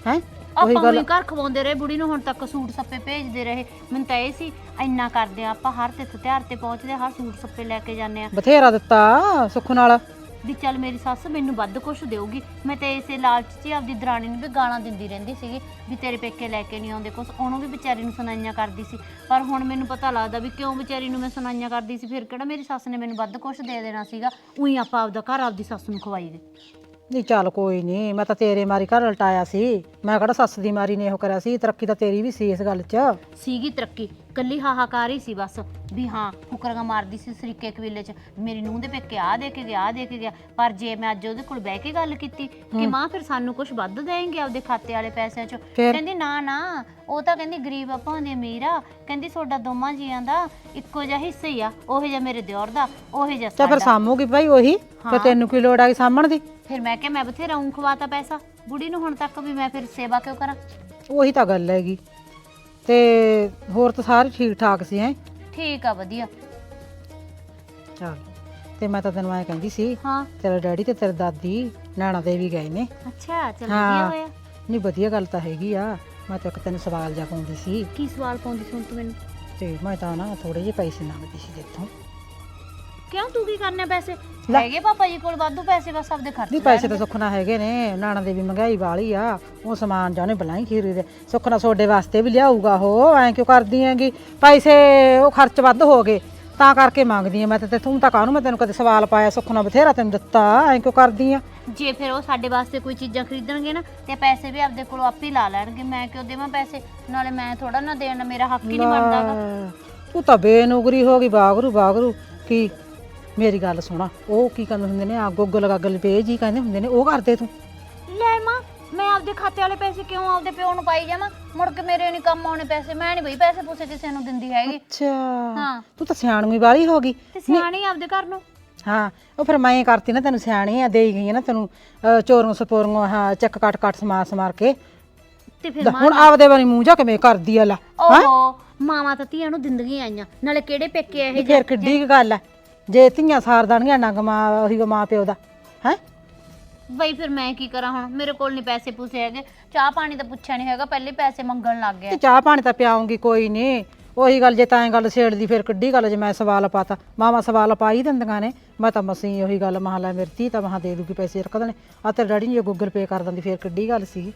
ਹੈ? ਆਪਾਂ ਵੀ ਘਰ ਖਵਾਉਂਦੇ ਰਹੇ ਬੁੜੀ ਨੂੰ ਹੁਣ ਤੱਕ ਸੂਟ ਸੱਪੇ ਭੇਜਦੇ ਰਹੇ। ਮੈਨੂੰ ਤਾਂ ਇਹ ਸੀ ਇੰਨਾ ਕਰਦੇ ਆ ਆਪਾਂ ਹਰ ਤਿੱਥ ਤਿਉਹਾਰ ਤੇ ਪਹੁੰਚਦੇ ਆ, ਹਰ ਸੂਟ ਸੱਪੇ ਲੈ ਕੇ ਜਾਂਦੇ ਆ ਬਥੇਰਾ ਦਿੱਤਾ ਸੁੱਖ ਨਾਲ। ਵੀ ਚੱਲ ਮੇਰੀ ਸੱਸ ਮੈਨੂੰ ਵੱਧ ਕੁਛ ਦੇਊਗੀ। ਮੈਂ ਤੇ ਇਸੇ ਲਾਲਚ 'ਚ ਹੀ ਆਪਦੀ ਦਰਾਣੀ ਨੂੰ ਵੀ ਗਾਲਾਂ ਦਿੰਦੀ ਰਹਿੰਦੀ ਸੀਗੀ ਵੀ ਤੇਰੇ ਪੇਕੇ ਲੈ ਕੇ ਨਹੀਂ ਆਉਂਦੇ ਕੁਛ। ਉਹਨੂੰ ਵੀ ਵਿਚਾਰੀ ਨੂੰ ਸੁਣਾਈਆਂ ਕਰਦੀ ਸੀ। ਪਰ ਹੁਣ ਮੈਨੂੰ ਪਤਾ ਲੱਗਦਾ ਵੀ ਕਿਉਂ ਵਿਚਾਰੀ ਨੂੰ ਮੈਂ ਸੁਣਾਈਆਂ ਕਰਦੀ ਸੀ ਫਿਰ ਕਿਹੜਾ ਮੇਰੀ ਸੱਸ ਨੇ ਮੈਨੂੰ ਵੱਧ ਕੁਛ ਦੇ ਦੇਣਾ ਸੀਗਾ। ਉਹੀ ਆਪਾਂ ਆਪਦਾ ਘਰ ਆਪਦੀ ਸੱਸ ਨੂੰ ਖਵਾਈ ਦੇ। ਨਹੀਂ ਚੱਲ ਕੋਈ ਨਹੀਂ ਮੈਂ ਤਾਂ ਤੇਰੇ ਮਾਰੀ ਘਰ ਲਟਾਇਆ ਸੀ। ਮੈਂ ਕਿਹੜਾ ਸੱਸ ਦੀ ਮਾਰੀ ਨੇ ਇਹੋ ਕਰਿਆ ਸੀ ਤਰੱਕੀ ਤਾਂ ਤੇਰੀ ਵੀ ਸੀ ਇਸ ਗੱਲ 'ਚ। ਸੀਗੀ ਤਰੱਕੀ ਕੱਲੀ ਹਾਹਾਕਾਰ ਹੀ ਸੀ ਬਸ ਵੀ ਹਾਂ ਫੁਕਰਗਾ ਮਾਰਦੀ ਸੀ ਸਰੀਕੇ ਕਬੀਲੇ 'ਚ ਮੇਰੀ ਨੂੰਹ ਦੇ ਪੇਕੇ ਆ ਦੇ ਕੇ ਗਿਆ ਦੇ ਕੇ ਗਿਆ ਪਰ ਜੇ ਮੈਂ ਅੱਜ ਉਹਦੇ ਕੋਲ ਬਹਿ ਕੇ ਗੱਲ ਕੀਤੀ ਕਿ ਮਾਂ ਫਿਰ ਸਾਨੂੰ ਕੁਝ ਵੱਧ ਦੇਣਗੇ ਆਪਦੇ ਖਾਤੇ ਵਾਲੇ ਪੈਸਿਆਂ 'ਚੋਂ? ਫਿਰ? ਕਹਿੰਦੀ ਨਾ ਨਾ ਉਹ ਤਾਂ ਕਹਿੰਦੀ ਗਰੀਬ ਆ ਭਾਂਦੇ ਅਮੀਰ ਆ ਕਹਿੰਦੀ ਤੁਹਾਡਾ ਦੋਵਾਂ ਜੀਆਂ ਦਾ ਇੱਕੋ ਜਿਹਾ ਹਿੱਸਾ ਹੀ ਆ ਉਹੇ ਜਿਹਾ ਮੇਰੇ ਦਿਓਰ ਦਾ ਉਹੇ ਜਿਹਾ ਚੱਲ ਫਿਰ ਸਾਡਾ। ਸਾਂਭੂਗੀ ਭਾਈ ਉਹੀ ਫਿਰ ਤੈਨੂੰ ਕੀ ਲੋੜ ਆ ਸਾਂਭਣ ਦੀ? ਫਿਰ ਮੈਂ ਕਿਹਾ ਮੈਂ ਬਥੇਰਾ ਉਂ ਖਵਾਤਾ ਪੈਸਾ। ਬੁੜੀ ਨੂੰ ਹੁਣ ਤੱਕ ਵੀ ਮੈਂ ਫਿਰ ਸੇਵਾ ਕਿਉਂ ਕਰਾਂ? ਉਹੀ ਤਾਂ ਗੱਲ ਹੈਗੀ। ਤੇ ਹੋਰ ਤਾਂ ਸਾਰੇ ਠੀਕ ਠਾਕ ਸੀ ਹੈ? ਠੀਕ ਆ ਵਧੀਆ। ਚੱਲ ਤੇ ਮੈਂ ਤਾਂ ਤੈਨੂੰ ਐਂ ਕਹਿੰਦੀ ਸੀ ਹਾਂ। ਤੇਰਾ ਡੈਡੀ ਤੇ ਤੇਰੀ ਦਾਦੀ ਨਾਣਾ ਦੇ ਵੀ ਗਏ ਨੇ। ਅੱਛਾ ਚੱਲ ਹਾਂ। ਵਧੀਆ ਹੋਇਆ। ਨਹੀਂ ਵਧੀਆ ਗੱਲ ਤਾਂ ਹੈਗੀ ਆ। ਮੈਂ ਤਾਂ ਇੱਕ ਤੈਨੂੰ ਸਵਾਲ ਜਾ ਪਾਉਂਦੀ ਸੀ। ਕੀ ਸਵਾਲ ਪਾਉਂਦੀ ਸੁਣ ਤੂੰ ਮੈਨੂੰ? ਤੇ ਮੈਂ ਤਾਂ ਨਾ ਥੋੜੇ ਜਿਹੇ ਪੈਸੇ ਮੰਗਦੀ ਸੀ ਜਿੱਥੋਂ ਕਿਉਂ ਤੂੰ ਕੀ ਕਰਨੇ ਪੈਸੇ? ਲੈ। ਹੈਗੇ ਪਾਪਾ ਜੀ ਕੋਲ ਵਾਧੂ ਪੈਸੇ ਬਸ ਆਪਦੇ ਖਰਚ ਨਹੀਂ ਪੈਸੇ ਤਾਂ ਸੁੱਖ ਨਾਲ ਹੈਗੇ ਨੇ। ਨਾਣਾ ਦੇ ਵੀ ਮਹਿੰਗਾਈ ਵਾਲੀ ਆ। ਉਹ ਸਮਾਨ ਜਾਣੇ ਬਲਾਈ ਖੀਰੇ ਸੁੱਖ ਨਾਲ ਤੁਹਾਡੇ ਵਾਸਤੇ ਵੀ ਲਿਆਊਗਾ ਉਹ। ਐਂ ਕਿਉਂ ਕਰਦੀ ਹੈਗੀ? ਪੈਸੇ ਉਹ ਖਰਚ ਵੱਧ ਹੋ ਗਏ। ਤਾਂ ਕਰਕੇ ਮੰਗਦੀ ਆ। ਮੈਂ ਤਾਂ ਤੇ ਤੂੰ ਕਾਹਨੂੰ ਮੈਂ ਤੈਨੂੰ ਕਦੇ ਸਵਾਲ ਪਾਇਆ? ਸੁੱਖ ਨਾਲ ਬਥੇਰਾ ਤੈਨੂੰ ਦਿੱਤਾ। ਐਂ ਕਿਉਂ ਕਰਦੀ ਆ? ਜੇ ਫਿਰ ਉਹ ਸਾਡੇ ਵਾਸਤੇ ਕੋਈ ਚੀਜ਼ਾਂ ਖਰੀਦਣਗੇ ਨਾ ਤੇ ਪੈਸੇ ਵੀ ਆਪਦੇ ਕੋਲੋਂ ਆਪੇ ਹੀ ਲਾ ਲੈਣਗੇ। ਮੈਂ ਕਿਉਂ ਦੇਵਾਂ ਪੈਸੇ? ਨਾਲੇ ਮੈਂ ਥੋੜਾ ਨਾ ਦੇਣ ਮੇਰਾ ਹੱਕ ਹੀ ਨਹੀਂ ਬਣਦਾਗਾ ਲੈ, ਤੂੰ ਤਾਂ ਬੇਨੁਗਰੀ ਹੋ ਗਈ। ਬਾਗਰੂ ਬਾਗਰੂ। ਕੀ ਮੇਰੀ ਗੱਲ ਸੁਣਾ ਉਹ ਕੀ ਕਹਿੰਦੇ ਹੁੰਦੇ ਨੇ ਆ ਗੋਗਲ ਗਾਗਲ ਪੇਜ ਹੀ ਕਹਿੰਦੇ ਹੁੰਦੇ ਨੇ ਉਹ ਕਰਦੇ ਤੂੰ? ਲੈ ਮਾਂ ਮੈਂ ਆਪਦੇ ਖਾਤੇ ਵਾਲੇ ਪੈਸੇ ਕਿਉਂ ਆਪਦੇ ਪਿਓ ਨੂੰ ਪਾਈ ਜਾਵਾਂ? ਮੁੜ ਕੇ ਮੇਰੇ ਨਹੀਂ ਕੰਮ ਆਉਣੇ ਪੈਸੇ ਮੈਂ ਨਹੀਂ ਬਈ ਪੈਸੇ ਪੂਸੇ ਕਿਸੇ ਨੂੰ ਦਿੰਦੀ ਹੈਗੀ। ਅੱਛਾ ਹਾਂ। ਤੂੰ ਤਾਂ ਸਿਆਣਵੀਂ ਵਾਲੀ ਹੋ ਗਈ। ਤੇ ਸਿਆਣੀ ਆਪਦੇ ਘਰ ਨੂੰ? ਹਾਂ ਉਹ ਫਿਰ ਮੈਂ ਕਰਤੀ ਨਾ ਤੈਨੂੰ ਸਿਆਣੀ ਆ ਦੇਈ ਗਈ ਨਾ ਤੈਨੂੰ ਅਹ, ਚੋਰੀਆਂ ਸਪੋਰੀਆਂ ਹਾਂ ਚੱਕ ਕੱਟ ਕੱਟ ਸਮਾਰ ਸਮਾਰ ਕੇ। ਤੇ ਫਿਰ ਹੁਣ ਆਪਦੇ ਵਾਲੀ ਮੂੰਹ ਜਾ ਕਿਵੇਂ ਕਰਦੀ ਆ ਲੈ ਓਹੋ ਮਾਵਾਂ ਤਾਂ ਧੀਆਂ ਨੂੰ ਦਿੰਦੀਆਂ ਆਈਆਂ ਨਾਲੇ ਕਿਹੜੇ ਪੇਕੇ ਇਹ ਫਿਰ ਕਿੱਡੀ ਕੁ ਗੱਲ ਆ। ਜੇ ਧੀਆਂ ਸਾਰਦਾਨੀਆਂ ਨੰਗ ਮਾਂ ਉਹੀ ਮਾਂ ਪਿਓ ਦਾ ਹੈ? ਬਈ ਫਿਰ ਮੈਂ ਕੀ ਕਰਾਂ ਹੁਣ? ਮੇਰੇ ਕੋਲ ਨਹੀਂ ਪੈਸੇ ਪੂਸੇ ਹੈਗੇ। ਚਾਹ ਪਾਣੀ ਤਾਂ ਪੁੱਛਿਆ ਨਹੀਂ ਹੈਗਾ ਪਹਿਲੇ ਪੈਸੇ ਮੰਗਣ ਲੱਗ ਗਿਆ। ਤੇ ਚਾਹ ਪਾਣੀ ਤਾਂ ਪਿਆਉਂਗੀ ਕੋਈ ਨਹੀਂ ਉਹੀ ਗੱਲ ਜੇ ਤਾਂ ਐਂ ਗੱਲ ਛੇੜਦੀ ਫਿਰ ਕਿੱਡੀ ਗੱਲ ਜੇ ਮੈਂ ਸਵਾਲ ਪਾਤਾ। ਮਾਮਾ ਸਵਾਲ ਪਾ ਹੀ ਦਿੰਦੀਆਂ ਨੇ। ਮੈਂ ਤਾਂ ਮਸੀਂ ਉਹੀ ਗੱਲ ਮਹਾਂ ਲੈ ਮੇਰੀ ਧੀ ਤਾਂ ਮਹਾਂ ਦੇ ਦੂਗੀ ਪੈਸੇ ਰੱਖ ਦੇਣੇ। ਆ ਤੇ ਡੈਡੀ ਨੇ ਗੂਗਲ ਪੇ ਕਰ ਦਿੰਦੀ ਫਿਰ ਕਿੱਡੀ ਗੱਲ ਸੀ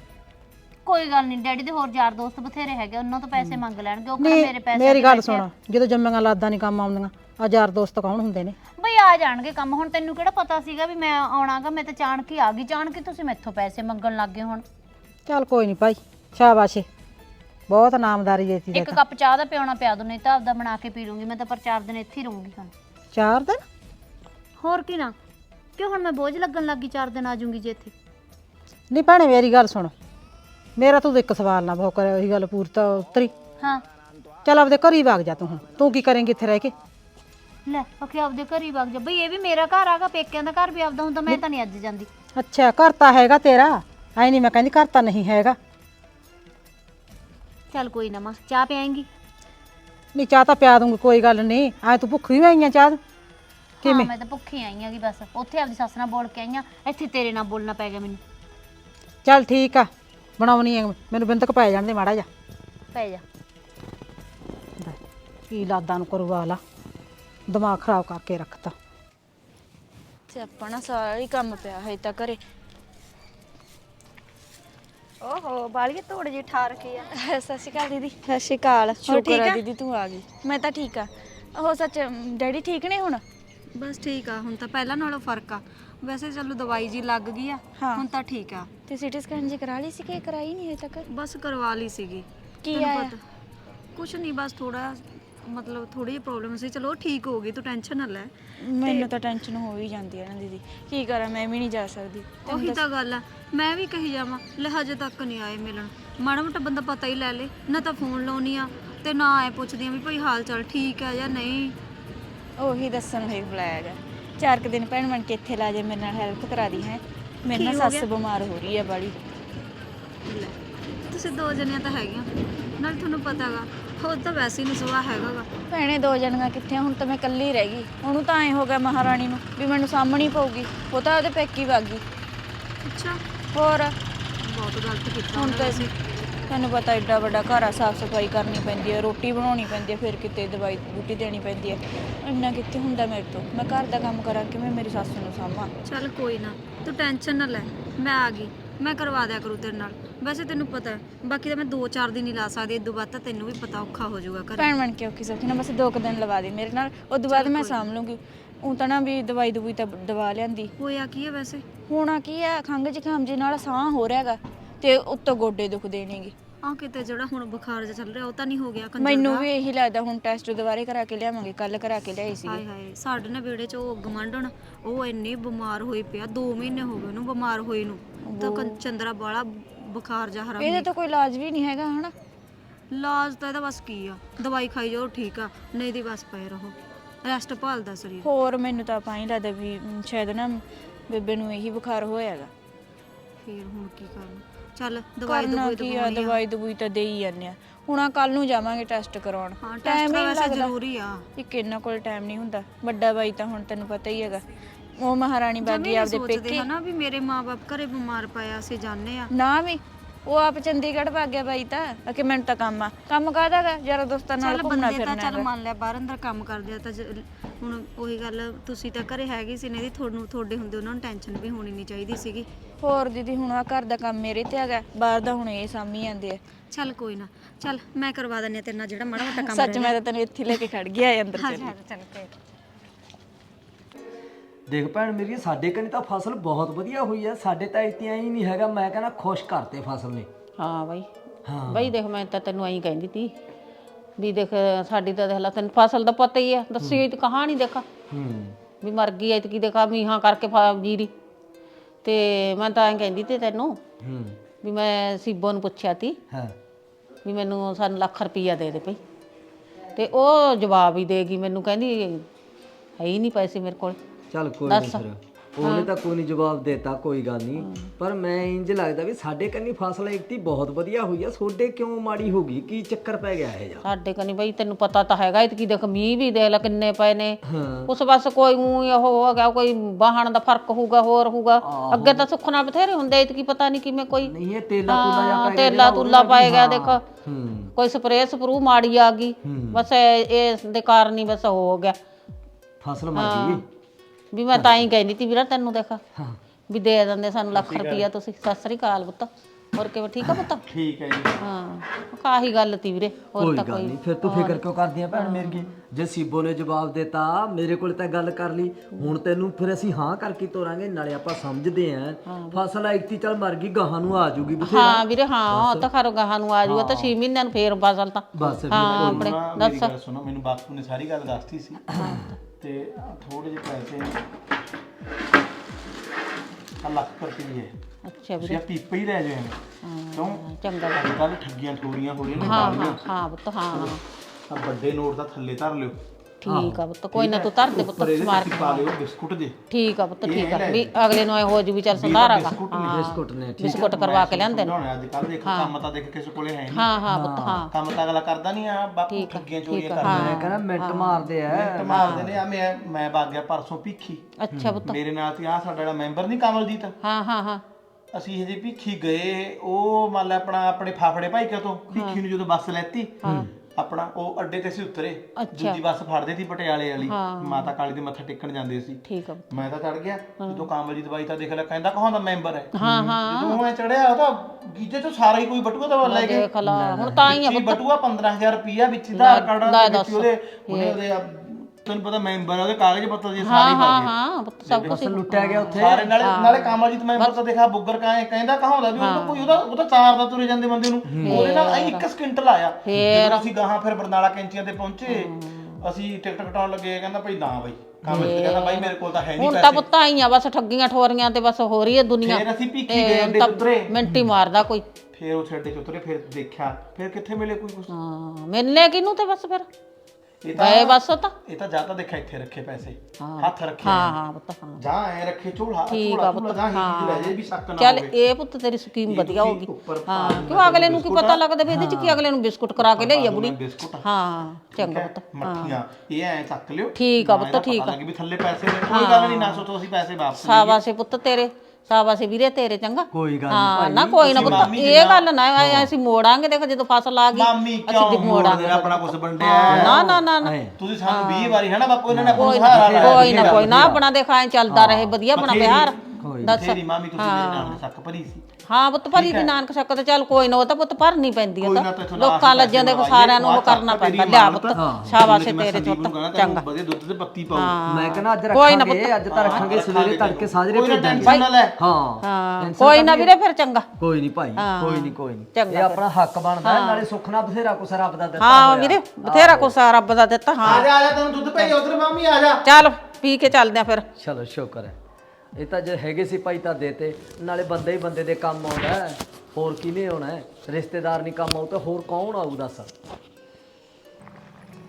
ਕੋਈ ਗੱਲ ਨਹੀਂ ਡੈਡੀ ਦੇ ਹੋਰ ਯਾਰ ਦੋਸਤ ਬਥੇਰੇ ਹੈਗੇ ਉਹਨਾਂ ਤੋਂ ਪੈਸੇ ਮੰਗ ਲੈਣਗੇ ਉਹ ਕਿਹੜਾ ਮੇਰੇ ਪੈਸੇ ਮੇਰੀ ਗੱਲ ਸੁਣ। ਜਦੋਂ ਜੰਮੀਆਂ ਲਾਦਾਂ ਨਹੀਂ ਕੰਮ ਆਉਂਦੀਆਂ ਆ ਯਾਰ ਦੋਸਤ ਕੌਣ ਹੁੰਦੇ ਨੇ? ਬਈ ਆ ਜਾਣਗੇ ਕੰਮ। ਹੁਣ ਤੈਨੂੰ ਕਿਹੜਾ ਪਤਾ ਸੀਗਾ ਵੀ ਮੈਂ ਆਉਣਾਗਾ ਮੈਂ ਤਾਂ ਚਾਣਕ ਆ ਗਈ। ਚਾਣਕ ਤੁਸੀਂ ਮੈਥੋਂ ਪੈਸੇ ਮੰਗਣ ਲੱਗ ਗਏ ਹੁਣ। ਚੱਲ ਕੋਈ ਨਹੀਂ ਭਾਈ ਸ਼ਾਬਾਸ਼। ਏ। ਬਹੁਤ ਨਾਮਦਾਰੀ ਦੇਤੀ ਇੱਕ ਕੱਪ ਚਾਹ ਦਾ ਪਿਆਉਣਾ ਪਿਆ ਦੋ ਨਹੀਂ ਤਾਂ ਆਪਦਾ ਬਣਾ ਕੇ ਪੀ ਲੂੰਗੀ। ਮੈਂ ਤਾਂ ਪਰ ਚਾਰ ਦਿਨ ਇੱਥੇ ਹੀ ਰਹੂੰਗੀ ਹੁਣ। ਚਾਰ ਦਿਨ? ਹੋਰ ਕੀ ਨਾ। ਕਿਉਂ ਹੁਣ ਮੈਂ ਬੋਝ ਲੱਗਣ ਲੱਗੀ ਚਾਰ ਦਿਨ ਆ ਜਾਊਂਗੀ ਜੇ ਇੱਥੇ? ਨਹੀਂ ਭੈਣੇ ਮੇਰੀ ਗੱਲ ਸੁਣ। ਮੇਰਾ ਤੂੰ ਇੱਕ ਸਵਾਲ ਨਾ ਬਹੁ ਕਰੇ ਉਹੀ ਗੱਲ ਪੂਰੀ ਤਾਂ ਉਤਰੀ। ਹਾਂ। ਚੱਲ ਆਪਦੇ ਘਰ ਹੀ ਵਗ ਜਾ ਤੂੰ ਹੁਣ। ਤੂੰ ਕੀ ਕਰੇਂਗੀ ਇੱਥੇ ਰਹਿ ਕੇ? ਲੈ ਓਕੇ ਆਪਦੇ ਘਰ ਹੀ ਵਗ ਜਾ। ਬਈ ਇਹ ਵੀ ਮੇਰਾ ਘਰ ਆਗਾ ਪੇਕਿਆਂ ਦਾ ਘਰ ਵੀ ਆਪਦਾ ਹੁੰਦਾ ਮੈਂ ਤਾਂ ਨਹੀਂ ਅੱਜ ਜਾਂਦੀ। ਅੱਛਾ ਘਰ ਤਾਂ ਹੈਗਾ ਤੇਰਾ। ਐ ਨਹੀਂ ਮੈਂ ਕਹਿੰਦੀ ਘਰ ਤਾਂ ਨਹੀਂ ਹੈਗਾ। ਚੱਲ ਕੋਈ ਨਾ ਮਾਂ ਚਾਹ ਪਿਆਏਂਗੀ? ਨਹੀਂ ਚਾਹ ਤਾਂ ਪਿਆ ਦੂੰਗੀ ਕੋਈ ਗੱਲ ਨਹੀਂ। ਐ ਤੂੰ ਭੁੱਖੀ ਹੋਈ ਆ ਚਾਹ ਹਾਂ ਮੈਂ ਤਾਂ ਭੁੱਖੀ ਆਈ ਆਂਗੀ ਬਸ। ਉੱਥੇ ਆਪਦੀ ਸੱਸ ਨਾਲ ਬੋਲ ਕੇ ਆਈਆਂ ਇੱਥੇ ਤੇਰੇ ਨਾਲ ਬੋਲਣਾ ਪੈ ਗਿਆ ਮੈਨੂੰ। ਚੱਲ ਠੀਕ ਆ ਬਣਾਉਣੀ ਆ। ਮੈਨੂੰ ਬਿੰਦਕ ਪੈ ਜਾਣ ਦੇ ਮਾੜਾ ਜਾ ਪੈ ਜਾ। ਕੀ ਲਾਦਾਂ ਨੂੰ ਕਰਵਾ ਲਾ ਦਿਮਾਗ ਖਰਾਬ ਕਰਕੇ ਰੱਖਤਾ। ਤੇ ਆਪਾਂ ਨਾ ਸਾਰਾ ਹੀ ਕੰਮ ਪਿਆ ਹੈ ਤਾਂ ਘਰੇ। ਓਹੋ ਬਾਲੀਏ ਤੋੜ ਜੀ ਠਾਰ ਕੇ ਆ। [laughs] ਸਤਿ ਸ਼੍ਰੀ ਅਕਾਲ ਦੀਦੀ। ਸਤਿ ਸ਼੍ਰੀ ਅਕਾਲ। ਸ਼ੁਕਰ ਆ? ਦੀਦੀ ਤੂੰ ਆ ਗਈ। ਮੈਂ ਤਾਂ ਠੀਕ ਆ। ਉਹ ਸੱਚ ਡੈਡੀ ਠੀਕ ਨੇ ਹੁਣ? ਬਸ ਠੀਕ ਆ ਹੁਣ ਤਾਂ ਪਹਿਲਾਂ ਨਾਲੋਂ ਫ਼ਰਕ ਆ। ਵੈਸੇ ਚਲੋ ਦਵਾਈ ਜੀ ਲੱਗ ਗਈ ਆ ਹਾਂ। ਹੁਣ ਤਾਂ ਠੀਕ ਆ। ਤੇ ਸਿਟੀ ਸਕੈਨ ਜੀ ਕਰਾ ਲਈ ਸੀ ਕਿ ਕਰਾਈ ਨਹੀਂ ਹਜੇ ਤੱਕ? ਬਸ ਕਰਵਾ ਲਈ ਸੀਗੀ। ਕੀ ਤੈਨੂੰ ਆਇਆ? ਪਤਾ- ਕੁਛ ਨਹੀਂ ਬਸ ਥੋੜਾ ਮਤਲਬ ਥੋੜੀ ਜਿਹੀ ਪ੍ਰੋਬਲਮ ਸੀ। ਚਲੋ ਠੀਕ ਹੋ ਗਈ ਤੂੰ ਟੈਨਸ਼ਨ ਨਾ ਲੈ। ਮੈਨੂੰ ਤਾਂ ਟੈਨਸ਼ਨ ਹੋ ਹੀ ਜਾਂਦੀ ਹੈ ਨਾ ਦੀਦੀ। ਕੀ ਕਰਾਂ ਮੈਂ ਵੀ ਨਹੀਂ ਜਾ ਸਕਦੀ। ਉਹੀ ਤਾਂ ਗੱਲ ਆ। ਮੈਂ ਵੀ ਕਹੀ ਜਾਵਾਂ ਲੈ ਹਜੇ ਤੱਕ ਨਹੀਂ ਆਏ ਮਿਲਣ। ਮਾੜਾ ਮੋਟਾ ਬੰਦਾ ਪਤਾ ਹੀ ਲੈ ਲੇ ਨਾ ਤਾਂ ਫੋਨ ਲਾਉਣੀ ਆ ਤੇ ਨਾ ਆਏ ਪੁੱਛਦੀ ਆ ਵੀ ਭਾਈ ਹਾਲ ਚਾਲ ਠੀਕ ਆ ਜਾਂ ਨਹੀਂ। ਉਹੀ ਦੱਸਣ ਲਈ ਬੁਲਾਇਆ ਹੈਗਾ ਚਾਰ ਕੁ ਦਿਨ ਭੈਣ ਬਣ ਕੇ ਇੱਥੇ ਲਾ ਜੇ ਮੇਰੇ ਨਾਲ ਹੈਲਪ ਕਰਾ ਦੀ ਹੈ। ਮੇਰੇ ਨਾਲ ਕੀ ਹੋ ਸੱਸ ਬਿਮਾਰ ਹੋ ਰਹੀ ਹੈ ਬਾੜੀ ਲੈ ਤੁਸੀਂ ਦੋ ਜਣੀਆਂ ਤਾਂ ਹੈਗੀਆਂ। ਨਾਲ ਤੁਹਾਨੂੰ ਪਤਾਗਾ ਤਾਂ ਵੈਸੇ ਹੀ ਭੈਣੇ ਦੋ ਜਣੀਆਂ ਕਿੱਥੇ ਆ? ਹੁਣ ਤਾਂ ਮੈਂ ਇਕੱਲੀ ਰਹਿ ਗਈ। ਉਹਨੂੰ ਤਾਂ ਐ ਹੋ ਗਿਆ ਮਹਾਰਾਣੀ ਨੂੰ ਵੀ ਮੈਨੂੰ ਸਾਹਮਣੀ ਪਊਗੀ। ਉਹ ਤਾਂ ਉਹਦੇ ਪੇਕੀ ਵਗ ਗਈ। ਅੱਛਾ। ਹੋਰ? ਬਹੁਤ ਗਲਤ ਕੀਤਾ ਹੁਣ ਤਾਂ ਅਸੀਂ ਤੁਹਾਨੂੰ ਪਤਾ ਐਡਾ ਵੱਡਾ ਘਰ ਆ ਸਾਫ਼ ਸਫ਼ਾਈ ਕਰਨੀ ਪੈਂਦੀ ਹੈ ਰੋਟੀ ਬਣਾਉਣੀ ਪੈਂਦੀ ਹੈ ਫਿਰ ਕਿਤੇ ਦਵਾਈ ਬੂਟੀ ਦੇਣੀ ਪੈਂਦੀ ਹੈ ਇੰਨਾ ਕਿੱਥੇ ਹੁੰਦਾ ਮੇਰੇ ਤੋਂ? ਮੈਂ ਘਰ ਦਾ ਕੰਮ ਕਰਾਂ ਕਿਵੇਂ ਮੇਰੀ ਸੱਸ ਨੂੰ ਸਾਂਭਾਂ? ਚੱਲ ਕੋਈ ਨਾ ਤੂੰ ਟੈਨਸ਼ਨ ਨਾ ਲੈ ਮੈਂ ਆ ਗਈ। ਮੈਂ ਕਰਵਾ ਦਿਆ ਕਰੂ ਤੇਰੇ ਨਾਲ। ਵੈਸੇ ਤੈਨੂੰ ਪਤਾ ਹੈ ਬਾਕੀ ਤਾਂ ਮੈਂ 2-4 ਦਿਨ ਹੀ ਲਾ ਸਕਦੀ ਇਦੋਂ ਬਾਅਦ ਤਾਂ ਤੈਨੂੰ ਵੀ ਪਤਾ ਔਖਾ ਹੋ ਜਾਊਗਾ ਘਰੇ। ਭੈਣ ਬਣ ਕੇ ਔਖੀ ਸੌਖੀ ਨਾ ਬਸ ਦੋ ਕੁ ਦਿਨ ਲਵਾ ਦੇ ਮੇਰੇ ਨਾਲ ਉਸ ਤੋਂ ਬਾਅਦ ਮੈਂ ਸਾਂਭ ਲੂੰਗੀ। ਉਹ ਤਾਂ ਨਾ ਵੀ ਦਵਾਈ ਦਵਾਈ ਤਾਂ ਦਵਾ ਲਿਆਂਦੀ। ਹੋਇਆ ਕੀ ਹੈ ਵੈਸੇ? ਹੋਣਾ ਕੀ ਆ ਖੰਘ ਜ਼ੁਕਾਮ ਜੀ ਨਾਲ ਸਾਹ ਹੋ ਰਿਹਾਗਾ ਤੇ ਉੱਤੋਂ ਗੋਡੇ ਦੁਖਦੇ ਨੇਗੇ। ਆ ਕਿਤੇ ਜਿਹੜਾ ਹੁਣ ਬੁਖਾਰ ਜਿਹਾ ਚੱਲ ਰਿਹਾ ਉਹ ਤਾਂ ਨਹੀਂ ਹੋ ਗਿਆ ਕੰਜਰ ਮੈਨੂੰ ਦਾ? ਵੀ ਇਹੀ ਲੱਗਦਾ ਹੁਣ ਟੈਸਟ ਦੁਬਾਰੇ ਕਰਾ ਕੇ ਲਿਆਵਾਂਗੇ ਕੱਲ ਕਰਾ ਕੇ ਲਿਆਈ ਸੀ ਹਾਏ ਹਾਏ ਸਾਡੇ ਨਾ ਵਿਹੜੇ 'ਚ ਉਹ ਗਮੰਡਣ ਉਹ ਇੰਨੀ ਬਿਮਾਰ ਹੋਈ ਪਿਆ 2 ਮਹੀਨੇ ਹੋ ਗਏ ਉਹਨੂੰ ਬਿਮਾਰ ਹੋਈ ਨੂੰ। ਤਾਂ ਕੰ- ਚੰਦਰਾ ਬਾਲਾ ਬੁਖਾਰ ਜਾ ਹਰਾ ਇਹਦਾ ਤਾਂ ਕੋਈ ਇਲਾਜ ਵੀ ਨਹੀਂ ਹੈਗਾ ਹਨਾ? ਲਾਜ ਤਾਂ ਇਹਦਾ ਬਸ ਕੀ ਆ ਦਵਾਈ ਖਾਈ ਜਾਓ ਠੀਕ ਆ ਨਹੀਂ ਦੀ ਬਸ ਪਏ ਰਹੋ ਰੈਸਟ ਭਾਲਦਾ ਸਰੀਰ। ਹੋਰ ਮੈਨੂੰ ਤਾਂ ਪਾਈ ਲੱਗਦਾ ਵੀ ਮ, ਸ਼ਾਇਦ ਨਾ ਬੇਬੇ ਨੂੰ ਇਹੀ ਬੁਖਾਰ ਹੋਇਆਗਾ ਫੇਰ ਹੁਣ ਕੀ ਕਰਨਾ? ਚੱਲ ਦਵਾਈ ਕਰਨਾ ਦਵਾਈ ਕੀ ਆ ਦਵਾਈ ਦਵਾਈ ਤਾਂ ਦੇ ਹੀ ਜਾਂਦੇ ਆ। ਹੁਣ ਆ ਕੱਲ ਨੂੰ ਜਾਵਾਂਗੇ ਟੈਸਟ ਕਰਾਉਣ। ਹਾਂ ਟੈਸਟ Time ਤਾਂ ਵੈਸੇ ਲੱਗਦਾ। ਜ਼ਰੂਰੀ ਆ। ਇੱਕ ਇਹਨਾਂ ਕੋਲ ਟਾਈਮ ਨਹੀਂ ਹੁੰਦਾ। ਵੱਡਾ ਬਾਈ ਤਾਂ ਹੁਣ ਤੈਨੂੰ ਪਤਾ ਹੀ ਹੈਗਾ। ਉਹ ਮਹਾਰਾਣੀ ਬਾਗੀ ਆਪਦੇ ਸੋਚਦੇ ਪੇਕੇ। ਹਨਾ ਵੀ ਮੇਰੇ ਮਾਪੇ ਘਰੇ ਬਿਮਾਰ ਪਿਆ ਅਸੀਂ ਜਾਣੇ ਆ। ਨਾ ਵੀ ਉਹ ਆਪ ਚੰਡੀਗੜ੍ਹ ਭੱਗ ਗਿਆ ਬਾਈ ਤਾਂ। ਕਿ ਮੈਨੂੰ ਤਾਂ ਕੰਮ ਆ। ਕੰਮ ਕਾਹਦਾਗਾ ਯਾਰਾ ਦੋਸਤਾਂ ਨਾਲ ਚੱਲ ਘੁੰਮਣਾ ਬੰਦੇ ਤਾਂ ਫਿਰਨਾ ਚੱਲ ਮੰਨ ਲਿਆ ਬਾਹਰ ਅੰਦਰ ਕੰਮ ਕਰਦੇ ਆ ਤਾਂ ਜ- ਹੁਣ ਉਹੀ ਗੱਲ ਤੁਸੀਂ ਤਾਂ ਘਰੇ ਹੈਗੇ ਸੀ ਨੇ ਦੀ ਤੁਹਾਨੂੰ ਤੁਹਾਡੇ ਹੁੰਦੇ ਉਹਨਾਂ ਨੂੰ ਟੈਨਸ਼ਨ ਵੀ ਹੋਣੀ ਨਹੀਂ ਚਾਹੀਦੀ ਸੀਗੀ। ਹੋਰ ਦੀਦੀ ਹੁਣ ਆ ਘਰ ਦਾ ਕੰਮ ਮੇਰੇ ਤੇ ਹੈਗਾ ਬਾਹਰ ਦਾ ਹੁਣ ਇਹ ਸਾਂਭੀ ਜਾਂਦੇ ਆ। ਚੱਲ ਕੋਈ ਨਾ ਚੱਲ ਮੈਂ ਕਰਵਾ ਦਿੰਦੀ ਆ ਤੇਰੇ ਨਾਲ ਜਿਹੜਾ ਮਾੜਾ ਮੋਟਾ ਕੰਮ ਸੱਚ ਮੈਂ ਤਾਂ ਤੈਨੂੰ ਇੱਥੇ ਲੈ ਕੇ ਖੜ ਗਿਆ ਅੰਦਰ ਚੱਲ। ਚੱਲ ਕੋਈ ਦੇਖ ਭੈਣ ਮੇਰੀ ਸਾਡੇ ਕਨੀ ਤਾਂ ਫਸਲ ਬਹੁਤ ਵਧੀਆ ਹੋਈ ਆ ਸਾਡੇ ਤਾਂ ਇਤਿਆਂ ਹੀ ਨਹੀਂ ਹੈਗਾ ਮੈਂ ਕਹਿੰਦਾ ਖੁਸ਼ ਕਰਤੇ ਫਸਲ ਨੇ। ਹਾਂ ਬਾਈ। ਹਾਂ। ਬਾਈ ਦੇਖ ਮੈਂ ਤਾਂ ਤੈਨੂੰ ਐਂ ਕਹਿੰਦੀ ਤੀ ਵੀ ਦੇਖ ਸਾਡੀ ਤਾਂ ਦੇਖ ਲਾ ਤੈਨੂੰ ਫਸਲ ਦਾ ਪਤਾ ਹੀ ਆ ਦੱਸੀ ਹੋਈ ਤੇ ਕਹਾਣੀ ਦੇਖਾ। ਹੂੰ। ਵੀ ਮਰ ਗਈ ਐਤਕੀ ਦੇਖਾ ਮੀਂਹਾਂ ਕਰਕੇ ਫ- ਜੀਰੀ। ਤੇ ਮੈਂ ਤਾਂ ਐਂ ਕਹਿੰਦੀ ਤੇ ਤੈਨੂੰ ਹੂੰ। ਵੀ ਮੈਂ ਸੀਬੋ ਨੂੰ ਪੁੱਛਿਆ ਤੀ ਹਾਂ। ਵੀ ਮੈਨੂੰ ਸਾਨੂੰ ਲੱਖ ਰੁਪਈਆ ਦੇ ਦੇ ਭਈ। ਤੇ ਉਹ ਜਵਾਬ ਹੀ ਦੇਗੀ ਮੈਨੂੰ ਕਹਿੰਦੀ ਹੈ ਹੀ ਨਹੀਂ ਪੈਸੇ ਮੇਰੇ ਕੋਲ। ਚੱਲ ਕੋਈ ਨਹੀਂ ਫਿਰ। ਉਹਨੇ ਤਾਂ ਕੋਈ ਨਹੀਂ ਜਵਾਬ ਦੇਤਾ ਕੋਈ ਗੱਲ ਨਹੀਂ ਪਰ ਮੈਂ ਇੰਜ ਲੱਗਦਾ ਵੀ ਸਾਡੇ ਕੰਨੀ ਫਸਲ ਇਕਤੀ ਬਹੁਤ ਵਧੀਆ ਹੋਈ ਆ। ਤੁਹਾਡੇ ਕਿਉਂ ਮਾੜੀ ਹੋ ਗਈ? ਕੀ ਚੱਕਰ ਪੈ ਗਿਆ ਇਹ ਜਾ ਸਾਡੇ ਕਨੀ ਬਈ ਤੈਨੂੰ ਪਤਾ ਤਾਂ ਹੈਗਾ ਇਤਕੀ ਦੇਖ ਮੀਂਹ ਵੀ ਦੇਖ ਲੈ ਕਿੰਨੇ ਪਏ ਨੇ। ਉਸ ਬਸ ਕੋਈ ਊਂ ਹੀ ਉਹ ਹੋ ਗਿਆ ਕੋਈ ਬਾਹਣ ਦਾ ਫ਼ਰਕ ਹੋਊਗਾ ਹੋਰ ਹੋਊਗਾ। ਅੱਗੇ ਤਾਂ ਸੁੱਖ ਨਾਲ ਬਥੇਰੇ ਹੁੰਦੇ ਇਤਕੀ ਪਤਾ ਨਹੀਂ ਕਿਵੇਂ ਕੋਈ ਨਹੀਂ ਇਹ ਤੇਲਾ ਤੂਲਾ ਜਾਂ ਪੈ ਗਿਆ ਤੇਲਾ ਤੁਲਾ ਪਾਏ ਗਿਆ ਦੇਖ। ਕੋਈ ਸਪਰੇਅ ਸਪਰੂ ਮਾੜੀ ਆ ਗਈ। ਬਸ ਇਹ ਦੇ ਕਾਰਨ ਹੀ ਬਸ ਹੋ ਗਿਆ। ਫਸਲ ਮਰ ਗਈ ਵੀ ਮੈਂ ਤਾਂ ਹੀ ਕਹਿੰਦੀ ਤੀ ਵੀਰਾ ਤੈਨੂੰ ਦੇਖਾ। ਹਾਂ। ਵੀ ਦੇ ਦਿੰਦੇ ਸਾਨੂੰ ਲੱਖ ਰੁਪਈਆ ਤੁਸੀਂ। ਸਤਿ ਸ੍ਰੀ ਅਕਾਲ ਪੁੱਤ। ਹੋਰ ਕਿਵੇਂ ਠੀਕ ਆ ਪੁੱਤ? ਠੀਕ ਹੈ ਜੀ। ਹਾਂ ਕਾਹੀ ਗੱਲ ਤੀ ਵੀਰੇ। ਹੋਰ ਕੋਈ ਤਾਂ ਗੱਲ ਕੋਈ ਨਹੀਂ ਫਿਰ ਤੂੰ ਫਿਕਰ ਕਿਉਂ ਕਰਦੀ ਆ ਭੈਣ ਮੇਰੀ? ਜੇ ਸੀਬੋ ਨੇ ਜਵਾਬ ਦਿੱਤਾ ਮੇਰੇ ਕੋਲ ਤਾਂ ਗੱਲ ਕਰ ਲਈ। ਹੁਣ ਤੈਨੂੰ ਫਿਰ ਅਸੀਂ ਹਾਂ ਕਰਕੇ ਤੋਰਾਂਗੇ ਨਾਲੇ ਆਪਾਂ ਸਮਝਦੇ ਆਂ। ਫਸਲ ਐਕਤੀ ਚੱਲ ਮਰ ਗਈ ਗਾਹਾਂ ਨੂੰ ਆ ਜਾਊਗੀ ਬਥੇਰਾ। ਹਾਂ ਵੀਰੇ ਹਾਂ ਉਹ ਤਾਂ ਖਰੋ ਗਾਹਾਂ ਨੂੰ ਆ ਜਾਊਗਾ ਤਾਂ 6 ਮਹੀਨਿਆਂ ਨੂੰ ਫੇਰ ਫਸਲ ਤਾਂ। ਬਸ ਫਿਰ ਹਾਂ ਆਪਣੇ ਮੇਰੀ ਗੱਲ ਸੁਣੋ ਮੈਨੂੰ ਬਾਪੂ ਨੇ ਸਾਰੀ ਗੱਲ ਦੱਸਤੀ ਸੀ। ਤੇ ਥੋੜੇ ਜਿਹੇ ਪੈਸੇ ਆ ਲੱਖ ਰੁਪਏ ਅੱਛਾ ਵੀਰੇ। ਤੁਸੀਂ ਆ ਪੀਪੇ ਹੀ ਲੈ ਜਾਓ ਕਿਉਂ? ਚੰਗਾ। ਕੱਲ ਠੱਗੀਆਂ ਠੋਰੀਆਂ ਹੋ ਰਹੀਆਂ ਨੇ ਹਾਂ ਹਾਂ ਹਾਂ ਪੁੱਤ ਹਾਂ। ਆ ਵੱਡੇ ਨੋਟ ਤਾਂ ਥੱਲੇ ਧਰ ਲਿਓ। ਠੀਕ ਆ ਪੁੱਤ ਕੋਈ ਨਾ ਤੂੰ ਧਰ ਦੇ ਪੁੱਤ ਉੱਪਰ ਇਹਦੇ ਸਮਾਰ ਤੁਸੀਂ ਪਾ ਲਿਓ ਬਿਸਕੁਟ ਜੇ। ਠੀਕ ਆ ਪੁੱਤ ਠੀਕ ਆ। ਵੀ ਅਗਲੇ ਨੂੰ ਐ ਹੋ ਜੂ ਵੀ ਚੱਲ ਸੰਧਾਰਾ ਗਾ ਬਿਸਕੁਟ ਨਹੀਂ ਬਿਸਕੁਟ ਨੇ ਠੀਕ ਬਿਸਕੁਟ ਕਰਵਾ ਕੇ ਲਿਆਂਦੇ ਨੇ। ਅੱਜ ਕੱਲ ਦੇਖੋ ਕੰਮ ਤਾਂ ਦੇਖ ਕਿਸੇ ਕੋਲੇ ਹੈ ਨਹੀਂ। ਹਾਂ ਹਾਂ ਪੁੱਤ ਹਾਂ। ਕੰਮ ਤਾਂ ਅਗਲਾ ਕਰਦਾ ਨਹੀਂ ਆ ਬਾਪੂ ਠੱਗੀਆਂ ਚੋਰੀਆਂ ਕਰਦਾ ਮੈਂ ਕਹਿੰਦਾ ਮਿੰਟ ਮਾਰਦੇ ਆ। ਮਿੰਟ ਮਾਰਦੇ ਨੇ ਆ ਮੈਂ ਮੈਂ ਵਗ ਗਿਆ ਪਰਸੋਂ ਭੀਖੀ। ਅੱਛਾ ਪੁੱਤ। ਮੇਰੇ ਨਾਲ ਤੇ ਆ ਸਾਡਾ ਜਿਹੜਾ ਮੈਂਬਰ ਨਹੀਂ ਕਮਲਜੀਤ। ਹਾਂ ਹਾਂ ਹਾਂ। ਅਸੀਂ ਹਜੇ ਭੀਖੀ ਗਏ ਉਹ ਮੰਨ ਲੈ ਆਪਣਾ ਆਪਣੇ ਫਾਫੜੇ ਭਾਈ ਕਿਉਂ ਤੋਂ ਭੀਖੀ ਨੂੰ ਜਦੋਂ ਬੱਸ ਲੈਤੀ ਆਪਣਾ ਉਹ ਅੱਡੇ ਤੇ ਸੀ ਉਤਰੇ। ਦੂਜੀ ਬੱਸ ਫੜਦੇ ਸੀ ਪਟਿਆਲੇ ਵਾਲੀ। ਮਾਤਾ ਕਾਲੀ ਦੇ ਮੱਥਾ ਟੇਕਣ ਜਾਂਦੇ ਸੀ। ਠੀਕ ਆ। ਮੈਂ ਤਾਂ ਚੜ ਗਿਆ। ਜਦੋਂ ਕਾਮਲਜੀਤ ਬਾਈ ਤਾਂ ਦੇਖ ਲੈ ਕਹਿੰਦਾ ਕਹਾਂਦਾ ਮੈਂਬਰ ਹੈ? ਹਾਂ ਹਾਂ। ਜਦੋਂ ਮੈਂ ਚੜਿਆ ਉਹ ਤਾਂ ਗੀਜੇ ਚੋਂ ਸਾਰਾ ਹੀ ਕੋਈ ਬਟੂਆ ਤਾਂ ਲੈ ਕੇ। ਹੁਣ ਤਾਂ ਹੀ ਆ ਬਟੂਆ 15000 ਰੁਪਿਆ ਵਿੱਚ ਦਾ ਕਾਰਡ ਦੇ ਵਿੱਚ ਉਹਦੇ ਉਹਦੇ ਤੈਨੂੰ ਪਤਾ ਮੈਂਬਰ ਆ, ਉਹਦੇ ਕਾਗਜ਼ ਪੱਤਰ ਜੀ ਸਾਰੇ ਹਾਂ ਗਏ ਹਾਂ ਪੁੱਤ ਸਭ ਕੁਝ ਲੁੱਟਿਆ ਗਿਆ ਉੱਥੇ। ਸਾਰੇ ਨਾਲੇ ਨਾਲੇ ਕਾਮਲਜੀਤ ਮੈਂਬਰ ਤਾਂ ਦੇਖਾ ਬੁੱਗਰ ਕਾਏ ਕਹਿੰਦਾ ਕਹਾਉਂਦਾ ਵੀ ਉਹ ਤਾਂ ਕੋਈ ਉਹਦਾ ਉਹ ਤਾਂ ਚਾਰ ਦਾ ਤੁਰੇ ਜਾਂਦੇ ਬੰਦੇ ਨੂੰ। ਉਹਦੇ ਨਾਲ ਐਂ ਇੱਕ ਸਕਿੰਟ ਲਾਇਆ। ਜਦੋਂ ਅਸੀਂ ਗਾਹਾਂ ਫਿਰ ਬਰਨਾਲਾ ਕੈਂਚੀਆਂ ਤੇ ਪਹੁੰਚੇ ਅਸੀਂ ਟਿਕਟ ਕਟਾਉਣ ਲੱਗੇ ਕਹਿੰਦਾ ਭਾਈ ਨਾ ਬਾਈ ਕਾਮਲਜੀਤ ਕਹਿੰਦਾ ਬਾਈ ਮੇਰੇ ਕੋਲ ਤਾਂ ਹੈ ਨਹੀਂ ਹੁਣ ਤਾਂ ਪੁੱਤ ਆਈਆਂ ਬਸ ਠੱਗੀਆਂ ਠੋਰੀਆਂ ਤੇ ਬਸ ਹੋ ਰਹੀ ਹੈ ਦੁਨੀਆ। ਫਿਰ ਅਸੀਂ ਭੀਖੀ ਗਏ ਅੱਡੇ ਉਤਰੇ ਮਿੰਟੀ ਮਾਰਦਾ ਕੋਈ। ਫਿਰ ਉਹ ਛੱਡੇ ਚ ਉਤਰੇ ਫਿਰ ਦੇਖਿਆ। ਫਿਰ ਕਿੱਥੇ ਮਿਲੇ ਕੋਈ ਕੁਛ? ਹਾਂ ਮਿਲਨੇ ਕਿਨੂੰ ਤੇ ਬਸ ਫਿਰ? ਇਹ ਤਾਂ ਬਸ ਉਹ ਤਾਂ? ਇਹ ਤਾਂ ਜਾਂ ਤਾਂ ਦੇਖਿਆ ਇੱਥੇ ਰੱਖੇ ਪੈਸੇ। ਹੱਥ ਰੱਖੇ ਹਾਂ ਹਾਂ ਪੁੱਤ ਹਾਂ। ਜਾਂ ਐ ਰੱਖੇ ਝੋਲਾ ਠੀਕ ਝੋਲਾ ਆ ਝੋਲਾ ਪੁੱਤ ਜਾਂ ਹੀ ਹਾਂ। ਲੈ ਜੇ ਵੀ ਸ਼ੱਕ ਨਾ ਚੱਲ ਹੋਵੇ। ਇਹ ਪੁੱਤ ਤੇਰੀ ਸਕੀਮ ਵਧੀਆ ਤੁਸੀਂ ਹੋਗੀ ਉੱਪਰ ਹਾਂ ਕਿਉਂ ਅਗਲੇ ਨੂੰ ਕੀ ਪਤਾ ਲੱਗਦਾ ਵੀ ਇਹਦੇ ਚ ਕੀ ਅਗਲੇ ਨੂੰ ਬਿਸਕੁਟ ਕਰਾ ਕੇ ਲਿਆਈਆ ਬੁੜੀ। ਬਿਸਕੁਟ। ਹਾਂ ਚੰਗਾ ਪੁੱਤ ਮੱਠੀਆਂ ਇਹ ਐ ਚੱਕ ਲਿਓ। ਠੀਕ ਆ ਪੁੱਤ, ਠੀਕ ਆ। ਲੱਗੇ ਵੀ ਥੱਲੇ ਪੈਸੇ ਨੇ ਕੋਈ ਗੱਲ ਨਹੀਂ ਨਾ ਸੋਚੋ ਅਸੀਂ ਪੈਸੇ ਵਾਪਸ। ਸਾਬਾਸੇ ਪੁੱਤ ਤੇਰੇ। ਸਾਬਾਸੇ ਵੀਰੇ ਤੇਰੇ ਚੰਗਾ। ਕੋਈ ਗੱਲ ਹਾਂ ਨਾ ਕੋਈ ਨਾ ਪੁੱਤ ਇਹ ਗੱਲ ਨਾ ਅਸੀਂ ਮੋੜਾਂਗੇ ਦੇਖ ਜਦੋਂ ਫਸਲ ਆ ਗਈ ਮਾਮੀ ਕਿਉਂ ਮੋੜਦੇ ਆਪਣਾ ਕੁਝ ਵੰਡਿਆ ਨਾ ਨਾ ਨਾ ਨਾ। ਤੁਸੀਂ ਸਾਨੂੰ 20 ਵਾਰੀ ਹੈ ਨਾ ਬਾਪੂ ਇਹਨਾਂ ਨੇ ਆਪਣਾ ਕੋਈ ਸਹਾਰਾ ਲਾਇਆ ਕੋਈ ਨਾ ਕੋਈ ਨਾ ਆਪਣਾ ਦੇਖਾਂ ਚੱਲਦਾ ਰਹੇ ਵਧੀਆ ਆਪਣਾ ਪਿਆਰ ਦੱਸ। ਤੇਰੀ ਮਾਮੀ ਤੁਸੀਂ ਮੇਰੇ ਨਾਲ ਸੱਕ ਭਰੀ ਸੀ। ਹਾਂ ਪੁੱਤ ਭਰੀ ਦੀ ਨਾਨਕ ਸ਼ੱਕ ਤੇ ਚੱਲ ਕੋਈ ਨਾ ਉਹ ਤਾਂ ਪੁੱਤ ਭਰਨੀ ਪੈਂਦੀ ਆ ਕੋਈ ਨਾ ਤਾਂ। ਤਾਂ ਇੱਥੋਂ ਲੋਕਾਂ ਲੱਜਾਂ ਦੇ ਸਾਰਿਆਂ ਨੂੰ ਉਹ ਕਰਨਾ ਪੈਂਦਾ। ਲਿਆ ਪੁੱਤ ਸ਼ਾਬਾਸ਼ੇ ਤੇਰੇ ਚੁੱਤ। ਚੰਗਾ। ਵਧੀਆ ਦੁੱਧ ਤੇ ਪੱਤੀ ਪਾਓ। ਮੈਂ ਕਹਿੰਦਾ ਅੱਜ ਕੋਈ ਨਾ ਰੱਖਾਂਗੇ ਅੱਜ ਤਾਂ ਰੱਖਾਂਗੇ ਸਵੇਰੇ ਤੜਕੇ ਸਾਜਰੇ ਕੋਈ ਨਾ ਭੇਜਾਂਗੇ ਟੈਨਸ਼ਨ ਨਾ ਲੈ। ਹਾਂ। ਹਾਂ ਕੋਈ ਨਾ ਵੀਰੇ ਫਿਰ ਚੰਗਾ। ਕੋਈ ਨਹੀਂ ਭਾਈ ਕੋਈ ਨਹੀਂ ਕੋਈ ਨਹੀਂ। ਚੰਗਾ ਇਹ ਆਪਣਾ ਹੱਕ ਬਣਦਾ ਹੈ, ਨਾਲੇ ਸੁਖਨਾ ਬਥੇਰਾ ਕੁਛ ਰੱਬ ਦਾ ਦਿੱਤਾ ਹਾਂ ਵੀਰੇ ਬਥੇਰਾ ਕੁਛ ਆ ਰੱਬ ਦਾ ਦਿੱਤਾ ਹਾਂ। ਆ ਜਾ ਆ ਜਾ ਤੈਨੂੰ ਦੁੱਧ ਭੇਜ ਉਧਰ ਮਾਮੀ ਆ ਜਾ। ਚੱਲ ਪੀ ਕੇ ਚੱਲਦੇ ਆ ਫਿਰ। ਚਲੋ ਸ਼ੁਕਰ ਹੈ। ਇਹ ਤਾਂ ਜੇ ਹੈਗੇ ਸੀ ਭਾਈ ਤਾਂ ਦੇਤੇ ਨਾਲੇ ਬੰਦੇ ਹੀ ਬੰਦੇ ਦੇ ਕੰਮ ਆਉਂਦਾ ਹੈ। ਹੋਰ ਕਿਹਨੇ ਆਉਣਾ ਹੈ? ਰਿਸ਼ਤੇਦਾਰ ਨਹੀਂ ਕੰਮ ਆਉ ਤਾਂ ਹੋਰ ਕੌਣ ਆਊ ਦੱਸ?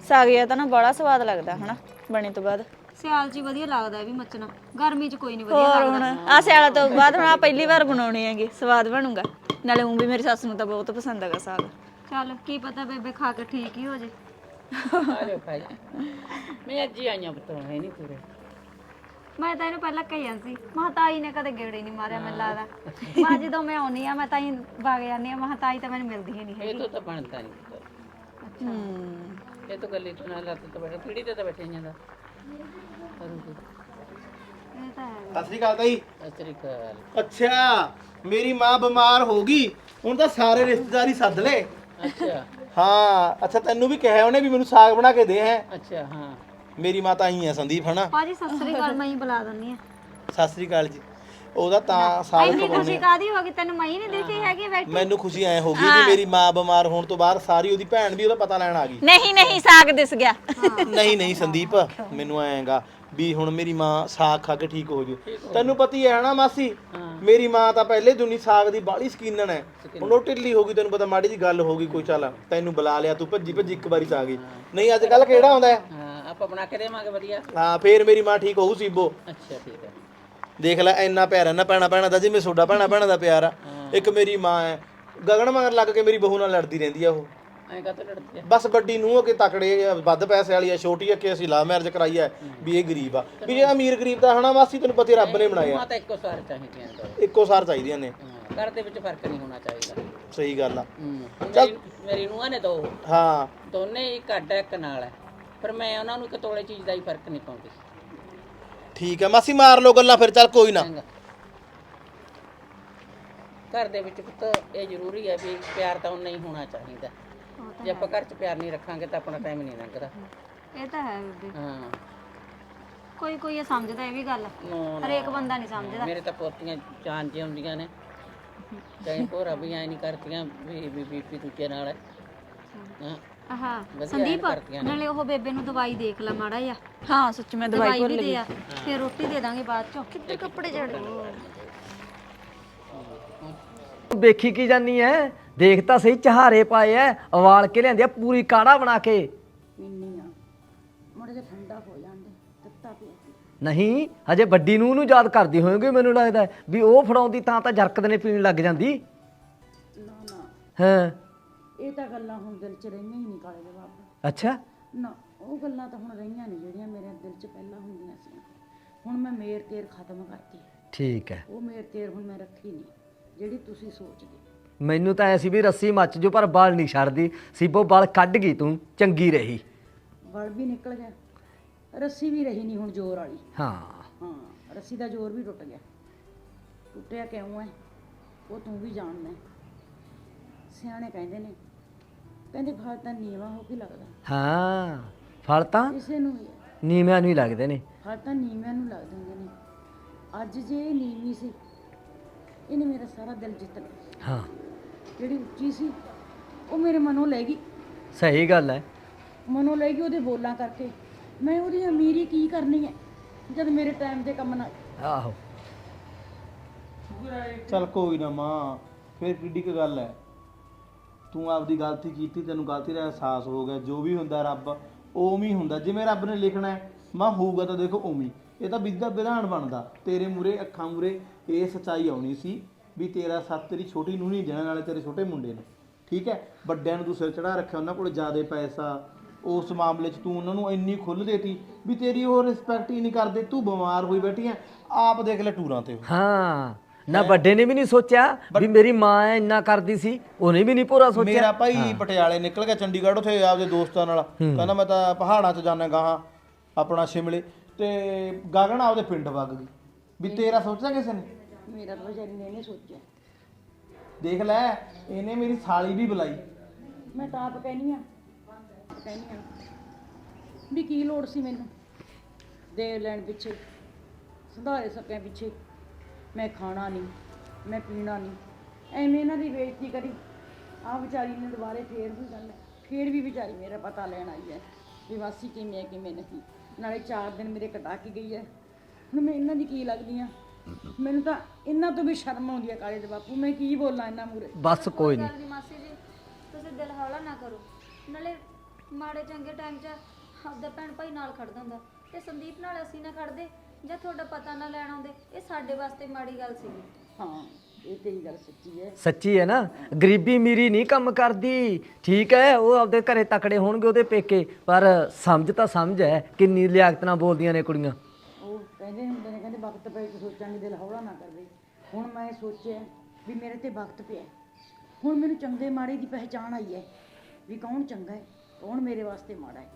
ਸਾਗਿਆ ਤਾਂ ਨਾ ਬੜਾ ਸਵਾਦ ਲੱਗਦਾ ਹਨਾ? ਬਣੇ ਤੋਂ ਬਾਅਦ। ਸਿਆਲ 'ਚ ਹੀ ਵਧੀਆ ਲੱਗਦਾ ਇਹ ਵੀ ਮੱਚਣਾ। ਗਰਮੀ 'ਚ ਕੋਈ ਨਹੀਂ ਵਧੀਆ ਹੋਰ ਹੁਣ ਆ ਸਿਆਲ ਤੋਂ ਬਾਅਦ ਹੁਣ ਆ ਪਹਿਲੀ ਵਾਰ ਬਣਾਉਣੇ ਹੈਗੇ ਸਵਾਦ ਬਣੂਗਾ। ਨਾਲੇ ਉਹ ਵੀ ਮੇਰੀ ਸੱਸ ਨੂੰ ਤਾਂ ਬਹੁਤ ਪਸੰਦ ਹੈਗਾ ਸਾਗ। ਚੱਲ ਕੀ ਪਤਾ ਬੇਬੇ ਖਾ ਕੇ ਠੀਕ ਹੀ ਹੋ ਜੇ। ਮੈਂ ਅੱਜ ਹੀ ਆਈਆਂ ਪੁੱਤ ਹੈ ਨਹੀਂ ਪੂਰੇ। ਮੈਂ ਤਾਂ ਇਹਨੂੰ ਪਹਿਲਾਂ ਕਹੀ ਜਾਂਦੀ ਮਾਂ ਤਾਈ ਨੇ ਕਦੇ ਗੇੜੇ ਨਹੀਂ ਮਾਰਿਆ ਮੈਨੂੰ ਲੱਗਦਾ। ਮਾਂ ਜਦੋਂ ਮੈਂ ਆਉਣੀ ਆ ਮੈਂ ਤਾਈ ਵਗ ਜਾਂਦੀ ਆ ਮਾਂ ਤਾਈ ਤਾਂ ਮੈਨੂੰ ਮਿਲਦੀ ਹੀ ਨਹੀਂ ਇਹ ਹੈਗੀ। ਤੋਂ ਤਾਂ ਬਣਦਾ ਨਹੀਂ ਇਹ ਤਾਂ ਗੱਲੀ ਤੋਂ ਨਾਲ ਲੱਤ ਤੋਂ ਬੈਠੇ ਪੀੜੀ ਤੇ ਤਾਂ ਬੈਠੇ ਜਾਂਦਾ। ਇਹ ਤਾਂ ਹੈ। ਸਤਿ ਸ੍ਰੀ ਅਕਾਲ ਤਾਈ। ਅਸਰੀ ਕਾਲ ਅੱਛਾ ਮੇਰੀ ਮਾਂ ਬਿਮਾਰ ਹੋ ਗਈ ਹੁਣ ਤਾਂ ਸਾਰੇ ਰਿਸ਼ਤੇਦਾਰੀ ਸੱਦ ਲੈ। ਅੱਛਾ। ਹਾਂ ਅੱਛਾ ਤੈਨੂੰ ਵੀ ਕਿਹਾ ਉਹਨੇ ਵੀ ਮੈਨੂੰ ਸਾਗ ਬਣਾ ਕੇ ਦੇ ਹੈ। ਅੱਛਾ ਹਾਂ। ਮੇਰੀ ਮਾਂ ਤਾਂ ਆਈ ਹੈ ਸੰਦੀਪ ਹਨਾ? ਭਾਜੀ ਸਤਿ ਸ੍ਰੀ ਅਕਾਲ ਮੈਂ ਹੀ ਬੁਲਾ ਦਿੰਨੀ ਆ। ਸਤਿ ਸ੍ਰੀ ਅਕਾਲ ਜੀ। ਉਹਦਾ ਤਾਂ ਸਾਗ ਇੰਨੀ ਖੁਸ਼ੀ ਕਾਦੀ ਹੋ ਗਈ? ਤੈਨੂੰ ਮੈਂ ਹੀ ਨਹੀਂ ਦੇਖੀ ਹੈਗੀ ਬੈਠੀ। ਮੈਨੂੰ ਖੁਸ਼ੀ ਐ ਹੋ ਗਈ ਵੀ ਮੇਰੀ ਮਾਂ ਬਿਮਾਰ ਹੋਣ ਤੋਂ ਬਾਅਦ ਸਾਰੀ ਉਹਦੀ ਭੈਣ ਵੀ ਉਹਦਾ ਪਤਾ ਲੈਣ ਆ ਗਈ। ਨਹੀਂ ਨਹੀਂ ਸਾਗ ਦਿਸ ਗਿਆ। ਨਹੀਂ ਨਹੀਂ ਸੰਦੀਪ ਮੈਨੂੰ ਐਂਗਾ ਵੀ ਹੁਣ ਮੇਰੀ ਮਾਂ ਸਾਗ ਖਾ ਕੇ ਠੀਕ ਹੋ ਜੂ। ਤੈਨੂੰ ਪਤੀ ਹੈ ਨਾ ਮਾਸੀ ਮੇਰੀ ਮਾਂ ਤਾਂ ਪਹਿਲੇ ਦੁਨੀ ਸਾਗ ਦੀ ਬਾਲੀ ਸਕੀਨਣ ਹੈ। ਹੁਣ ਉਹ ਢਿੱਲੀ ਹੋ ਗਈ ਤੈਨੂੰ ਪਤਾ ਮਾੜੀ ਜੀ ਗੱਲ ਹੋ ਗਈ ਕੋਈ ਚੱਲ ਤੈਨੂੰ ਬੁਲਾ ਲਿਆ ਤੂੰ ਭੱਜੀ ਭੱਜੀ ਇੱਕ ਵਾਰੀ ਚ ਆ ਗਈ। ਨਹੀਂ ਅੱਜ ਕੱਲ ਕਿਹੜਾ ਆਉਂਦਾ ਹੈ? ਹਾਂ ਆਪਾਂ ਬਣਾ ਕੇ ਦੇਵਾਂਗੇ ਵਧੀਆ। ਹਾਂ ਫੇਰ ਮੇਰੀ ਮਾਂ ਠੀਕ ਹੋਊ ਸੀਬੋ। ਅੱਛਾ ਠੀਕ ਹੈ। ਦੇਖ ਲੈ ਇੰਨਾ ਪਿਆਰ ਹੈ ਨਾ ਭੈਣਾ ਭੈਣਾ ਦਾ ਜਿਵੇਂ ਤੁਹਾਡਾ ਭੈਣਾ ਭੈਣਾ ਦਾ ਪਿਆਰ ਆ। ਇੱਕ ਮੇਰੀ ਮਾਂ ਹੈ। ਗਗਨ ਮਗਰ ਲੱਗ ਕੇ ਮੇਰੀ ਬਹੂ ਨਾਲ ਲੜਦੀ ਰਹਿੰਦੀ ਆ ਉਹ। ਐਂ ਕਾ ਲੜਦੀ ਆ? ਬਸ ਵੱਡੀ ਨੂੰ ਕਿ ਤਕੜੇ ਆ, ਵੱਧ ਪੈਸੇ ਵਾਲੀ ਆ ਛੋਟੀ ਆ ਕਿ ਅਸੀਂ ਲਾ ਮੈਰਿਜ ਕਰਾਈ ਆ ਵੀ ਇਹ ਗਰੀਬ ਆ। ਵੀ ਜੇ ਅਮੀਰ ਗਰੀਬ ਦਾ ਹਨਾ ਮਾਸੀ ਤੈਨੂੰ ਪਤਾ ਹੀ ਰੱਬ ਨੇ ਬਣਾਇਆ। ਇੱਕੋ ਸਾਰ ਚਾਹੀਦੀਆਂ ਨੇ ਦੋਵੇਂ। ਇੱਕੋ ਸਾਰ ਚਾਹੀਦੀਆਂ ਨੇ। ਹਾਂ ਘਰ ਦੇ ਵਿੱਚ ਫ਼ਰਕ ਨਹੀਂ ਹੋਣਾ ਚਾਹੀਦਾ। ਸਹੀ ਗੱਲ ਆ। ਹੂੰ ਮੇਰੀ ਮੇਰੀ ਨੂੰਹਾਂ ਨੇ ਦੋ। ਹਾਂ। ਦੋਨੇ ਇੱਕ ਅੱਡ ਇੱਕ ਨਾਲ ਹੈ ਪਰ ਮੈਂ ਉਹਨਾਂ ਨੂੰ ਇੱਕ ਤੋਲੇ ਚੀਜ਼ ਦਾ ਹੀ ਫ਼ਰਕ ਨਹੀਂ ਪਾਉਂਦੀ। ਠੀਕ ਆ ਮਾਸੀ ਮਾਰ ਲਓ ਗੱਲਾਂ ਫਿਰ ਚੱਲ ਕੋਈ ਨਾ। ਚੰਗਾ। ਘਰ ਦੇ ਵਿੱਚ ਪੁੱਤ ਇਹ ਜ਼ਰੂਰੀ ਹੈ ਵੀ ਪਿਆਰ ਤਾਂ ਉਨਾ ਹੀ ਹੋਣਾ ਚਾਹੀਦਾ। ਜੇ ਆਪਾਂ ਘਰ 'ਚ ਪਿਆਰ ਨਹੀਂ ਰੱਖਾਂਗੇ ਤਾਂ ਆਪਣਾ ਟਾਈਮ ਨਹੀਂ ਲੰਘਦਾ। ਇਹ ਤਾਂ ਹੈ ਬੇਬੇ। ਹਾਂ। ਕੋਈ ਕੋਈ ਇਹ ਸਮਝਦਾ ਇਹ ਵੀ ਗੱਲ। ਨਾ, ਨਾ। ਹਰੇਕ ਬੰਦਾ ਨਹੀਂ ਸਮਝਦਾ। ਮੇਰੇ ਤਾਂ ਪੋਤੀਆਂ ਜਾਨ ਜਿਉਂਦੀਆਂ ਨੇ। ਚਾਹੇ ਭੋਰਾ ਵੀ ਐ ਨਹੀਂ ਕਰਦੀਆਂ ਵੀ ਵੀ ਬੀਪੀ ਦੂਜੇ ਨਾਲ। ਹੈ। ਹਾਂ ਆਹਾ ਵਧੀਆ ਸੰਦੀਪ ਐਨ ਕਰਤੀਆਂ ਨੇ। ਨਾਲੇ ਉਹ ਬੇਬੇ ਨੂੰ ਦਵਾਈ ਦੇਖ ਲੈ ਮਾੜਾ ਜਿਹਾ। ਹਾਂ ਸੱਚ ਮੈਂ ਦਵਾਈ ਦਵਾਈ ਵੀ ਦੇ ਆ ਫਿਰ ਰੋਟੀ ਦੇ ਦਾਂਗੇ ਬਾਅਦ ਚੋਂ। ਕਿੱਧਰ ਕੱਪੜੇ ਜੜ ਵੇਖੀ ਕੀ ਜਾਨੀ ਐ? ਦੇਖ ਤਾਂ ਸਹੀ ਚਹਾਰੇ ਪਾਏ ਐ ਉਵਾਲ ਕੇ ਲਿਆਂਦੀ ਆ ਪੂਰੀ ਕਾੜਾ ਬਣਾ ਕੇ। ਪੀਣੀ ਆ। ਮੜੇ ਜਿਹਾ ਠੰਡਾ ਹੋ ਜਾਂਦੇ ਤੱਤਾ ਪਿਆ। ਸੀ। ਨਹੀਂ ਹਜੇ ਵੱਡੀ ਨੂੰ ਨੂੰ ਯਾਦ ਕਰਦੀ ਹੋਵੇਗੀ ਮੈਨੂੰ ਲੱਗਦਾ ਹੈ ਵੀ ਉਹ ਫੜਾਉਂਦੀ ਤਾਂ ਤਾਂ ਜਰਕਦ ਨੇ ਪੀਣ ਲੱਗ ਜਾਂਦੀ। ਨਾ ਨਾ। ਹਾਂ। ਇਹ ਤਾਂ ਗੱਲਾਂ ਹੁਣ ਦਿਲ 'ਚ ਰਹੀਆਂ ਹੀ ਨਹੀਂ ਕਾਲੇ ਦੇ ਬਾਬਾ ਅੱਛਾ। ਨਾ ਉਹ ਗੱਲਾਂ ਤਾਂ ਹੁਣ ਰਹੀਆਂ ਨਹੀਂ ਜਿਹੜੀਆਂ ਮੇਰੇ ਦਿਲ 'ਚ ਪਹਿਲਾਂ ਹੁੰਦੀਆਂ ਸੀ ਹੁਣ ਮੈਂ ਮੇਰ ਤੇਰ ਖਤਮ ਕਰਤੀ ਠੀਕ ਹੈ। ਉਹ ਮੇਰ ਤੇਰ ਹੁਣ ਮੈਂ ਰੱਖੀ ਨਹੀਂ ਜਿਹੜੀ ਤੁਸੀਂ ਸੋਚਦੇ ਮੈਨੂੰ ਤਾਂ ਐ ਸੀ ਵੀ ਰੱਸੀ ਮੱਚ ਜੋ ਪਰ ਬਲ ਨਹੀਂ ਛੱਡਦੀ। ਸੀਬੋ ਬਲ ਕੱਢ ਗਈ ਤੂੰ ਚੰਗੀ ਰਹੀ। ਵਲ ਵੀ ਨਿਕਲ ਗਿਆ। ਰੱਸੀ ਵੀ ਰਹੀ ਨਹੀਂ ਹੁਣ ਜ਼ੋਰ ਵਾਲੀ। ਹਾਂ। ਹਾਂ ਰੱਸੀ ਦਾ ਜ਼ੋਰ ਵੀ ਟੁੱਟ ਗਿਆ। ਟੁੱਟਿਆ ਕਿਉਂ ਹੈ ਉਹ ਤੂੰ ਵੀ ਜਾਣਦਾ ਹੈ। ਸਿਆਣੇ ਕਹਿੰਦੇ ਨੇ। ਕਹਿੰਦੇ ਫਲ ਤਾਂ ਨੀਵਾ ਹੋ ਕੇ ਲੱਗਦਾ। ਹਾਂ ਫਲ ਤਾਂ ਕਿਸੇ ਨੂੰ ਵੀ। ਹੈ। ਨੀਵਿਆਂ ਨੂੰ ਹੀ ਲੱਗਦੇ ਨੇ। ਫਲ ਤਾਂ ਨੀਵਿਆਂ ਨੂੰ ਲੱਗ ਜਾਂਦੇ ਨੇ। ਅੱਜ ਜੇ ਇਹ ਨੀਵੀਂ ਸੀ ਇਹਨੇ ਮੇਰਾ ਸਾਰਾ ਦਿਲ ਜਿੱਤ ਲਿਆ। ਹਾਂ। ਜਿਹੜੀ ਉੱਚੀ ਸੀ ਉਹ ਮੇਰੇ ਮਨੋਂ ਲੈ ਗਈ। ਸਹੀ ਗੱਲ ਹੈ। ਮਨੋਂ ਲੈ ਗਈ ਉਹਦੇ ਬੋਲਾਂ ਕਰਕੇ। ਮੈਂ ਉਹਦੀ ਅਮੀਰੀ ਕੀ ਕਰਨੀ ਹੈ ਜਦ ਮੇਰੇ ਟਾਈਮ ਤੇ ਕੰਮ ਨਾ ਆਹੋ। ਚੱਲ ਕੋਈ ਨਾ ਮਾਂ ਫਿਰ ਕਿੱਡੀ ਕੁ ਗੱਲ ਹੈ। ਤੂੰ ਆਪਦੀ ਗਲਤੀ ਕੀਤੀ ਤੈਨੂੰ ਗਲਤੀ ਦਾ ਅਹਿਸਾਸ ਹੋ ਗਿਆ ਜੋ ਵੀ ਹੁੰਦਾ ਰੱਬ ਉਵੇਂ ਹੀ ਹੁੰਦਾ। ਜਿਵੇਂ ਰੱਬ ਨੇ ਲਿਖਣਾ ਹੈ ਮਾਂ ਹੋਊਗਾ ਤਾਂ ਦੇਖੋ ਉਵੇਂ ਹੀ। ਇਹ ਤਾਂ ਵਿਧੀ ਦਾ ਵਿਧਾਨ ਬਣਦਾ। ਤੇਰੇ ਮੂਰੇ ਅੱਖਾਂ ਮੂਰੇ ਇਹ ਸੱਚਾਈ ਆਉਣੀ ਸੀ। ਵੀ ਤੇਰਾ ਸੱਤ ਤੇਰੀ ਛੋਟੀ ਨੂੰ ਨਹੀਂ ਦੇਣ ਵਾਲੇ ਤੇਰੇ ਛੋਟੇ ਮੁੰਡੇ ਨੇ। ਠੀਕ ਹੈ? ਵੱਡਿਆਂ ਨੂੰ ਤੂੰ ਸਿਰ ਚੜਾ ਰੱਖਿਆ ਉਹਨਾਂ ਕੋਲ ਜ਼ਿਆਦਾ ਪੈਸਾ। ਉਸ ਮਾਮਲੇ 'ਚ ਤੂੰ ਉਹਨਾਂ ਨੂੰ ਇੰਨੀ ਖੁੱਲ੍ਹ ਦੇਤੀ ਵੀ ਤੇਰੀ ਉਹ ਰਿਸਪੈਕਟ ਹੀ ਨਹੀਂ ਕਰਦੇ ਤੂੰ ਬਿਮਾਰ ਹੋਈ ਬੈਠੀ ਹੈ। ਆਪ ਦੇਖ ਲੈ ਟੂਰਾਂ ਤੇ ਹਾਂ ਨਾ ਵੱਡੇ ਨੇ ਵੀ ਨਹੀਂ ਸੋਚਿਆ ਵੀ ਮੇਰੀ ਮਾਂ ਇੰਨਾ ਕਰਦੀ ਸੀ ਉਹਨੇ ਵੀ ਨਹੀਂ ਪੂਰਾ ਸੋਚਿਆ। ਮੇਰਾ ਭਾਈ ਪਟਿਆਲੇ ਨਿਕਲ ਗਿਆ ਚੰਡੀਗੜ੍ਹ ਉੱਥੇ ਆਪਦੇ ਦੋਸਤਾਂ ਨਾਲ। ਕਹਿੰਦਾ ਮੈਂ ਤਾਂ ਪਹਾੜਾਂ 'ਚ ਜਾਣਾ ਗਾਹਾਂ ਆਪਣਾ ਸ਼ਿਮਲੇ। ਤੇ ਗਗਨ ਆਪਦੇ ਪਿੰਡ ਵਗ ਗਈ। ਵੀ ਤੇਰਾ ਸੋਚਿਆ ਕਿਸੇ ਨੇ? ਮੇਰਾ ਤਾਂ ਨੇ ਇਹਨੇ ਸੋਚਿਆ। ਦੇਖ ਲੈ ਇਹਨੇ ਮੇਰੀ ਸਾਲੀ ਵੀ ਬੁਲਾਈ। ਮੈਂ ਤਾਂ ਆਪ ਕਹਿਨੀ ਆ ਕਹਿਨੀ ਆ ਵੀ ਕੀ ਲੋੜ ਸੀ ਮੈਨੂੰ? ਦੇ ਲੈਣ ਪਿੱਛੇ ਸੰਧਾਰੇ ਸਕਿਆਂ ਪਿੱਛੇ। ਮੈਂ ਖਾਣਾ ਨਹੀਂ ਮੈਂ ਪੀਣਾ ਨਹੀਂ। ਐਵੇਂ ਇਹਨਾਂ ਦੀ ਬੇਇੱਜ਼ਤੀ ਕਰੀ। ਆ ਵਿਚਾਰੀ ਨੇ ਦੁਬਾਰੇ ਫੇਰ ਵੀ ਗੱਲ ਫੇਰ ਵੀ ਵਿਚਾਰੀ ਮੇਰਾ ਪਤਾ ਲੈਣ ਆਈ ਹੈ ਵੀ ਵਾਸੀ ਕਿਵੇਂ ਹੈ ਕਿਵੇਂ ਨਹੀਂ। ਨਾਲੇ 4 ਦਿਨ ਮੇਰੇ ਕਟਾ ਕੇ ਗਈ ਹੈ। ਹੁਣ ਮੈਂ ਇਹਨਾਂ ਦੀ ਕੀ ਲੱਗਦੀ ਆ ਮੈਨੂੰ ਤਾਂ ਇਹਨਾਂ ਤੋਂ ਵੀ ਸ਼ਰਮ ਆਉਂਦੀ ਹੈ ਕਾਲੇ ਦੇ ਬਾਪੂ ਮੈਂ ਕੀ ਬੋਲਾਂ ਇਹਨਾਂ ਮੂਰੇ ਬਸ ਕੋਈ ਨਹੀਂ। ਦੀ ਮਾਸੀ ਜੀ ਤੁਸੀਂ ਦਿਲ ਹੌਲਾ ਨਾ ਕਰੋ। ਨਾਲੇ ਮਾੜੇ ਚੰਗੇ ਟਾਈਮ 'ਚ ਆਪਦਾ ਭੈਣ ਭਾਈ ਨਾਲ ਖੜਦਾ ਹੁੰਦਾ ਤੇ ਸੰਦੀਪ ਨਾਲ ਅਸੀਂ ਨਾ ਖੜਦੇ ਜਾਂ ਤੁਹਾਡਾ ਪਤਾ ਨਾ ਲੈਣ ਆਉਂਦੇ ਇਹ ਸਾਡੇ ਵਾਸਤੇ ਮਾੜੀ ਗੱਲ ਸੀਗੀ। ਹਾਂ ਇਹ ਤੇ ਹੀ ਗੱਲ ਸੱਚੀ ਹੈ। ਸੱਚੀ ਹੈ ਨਾ? ਗਰੀਬੀ ਮੇਰੀ ਨਹੀਂ ਕੰਮ ਕਰਦੀ। ਠੀਕ ਹੈ ਉਹ ਆਪਦੇ ਘਰੇ ਤਕੜੇ ਹੋਣਗੇ ਉਹਦੇ ਪੇਕੇ ਪਰ ਸਮਝ ਤਾਂ ਸਮਝ ਹੈ ਕਿੰਨੀ ਲਿਆਕਤ ਨਾਲ ਬੋਲਦੀਆਂ ਨੇ ਕੁੜੀਆਂ। ਕਹਿੰਦੇ ਹੁੰਦੇ ਨੇ ਕਹਿੰਦੇ ਵਕਤ ਪਏ ਤੇ ਸੋਚਾਂਗੇ ਦਿਲ ਹੌਲਾ ਨਾ ਕਰਦੇ ਹੁਣ ਮੈਂ ਸੋਚਿਆ ਵੀ ਮੇਰੇ ਤੇ ਵਕਤ ਪਿਆ। ਹੁਣ ਮੈਨੂੰ ਚੰਗੇ ਮਾੜੇ ਦੀ ਪਹਿਚਾਣ ਆਈ ਹੈ ਵੀ ਕੌਣ ਚੰਗਾ ਹੈ ਕੌਣ ਮੇਰੇ ਵਾਸਤੇ ਮਾੜਾ ਹੈ।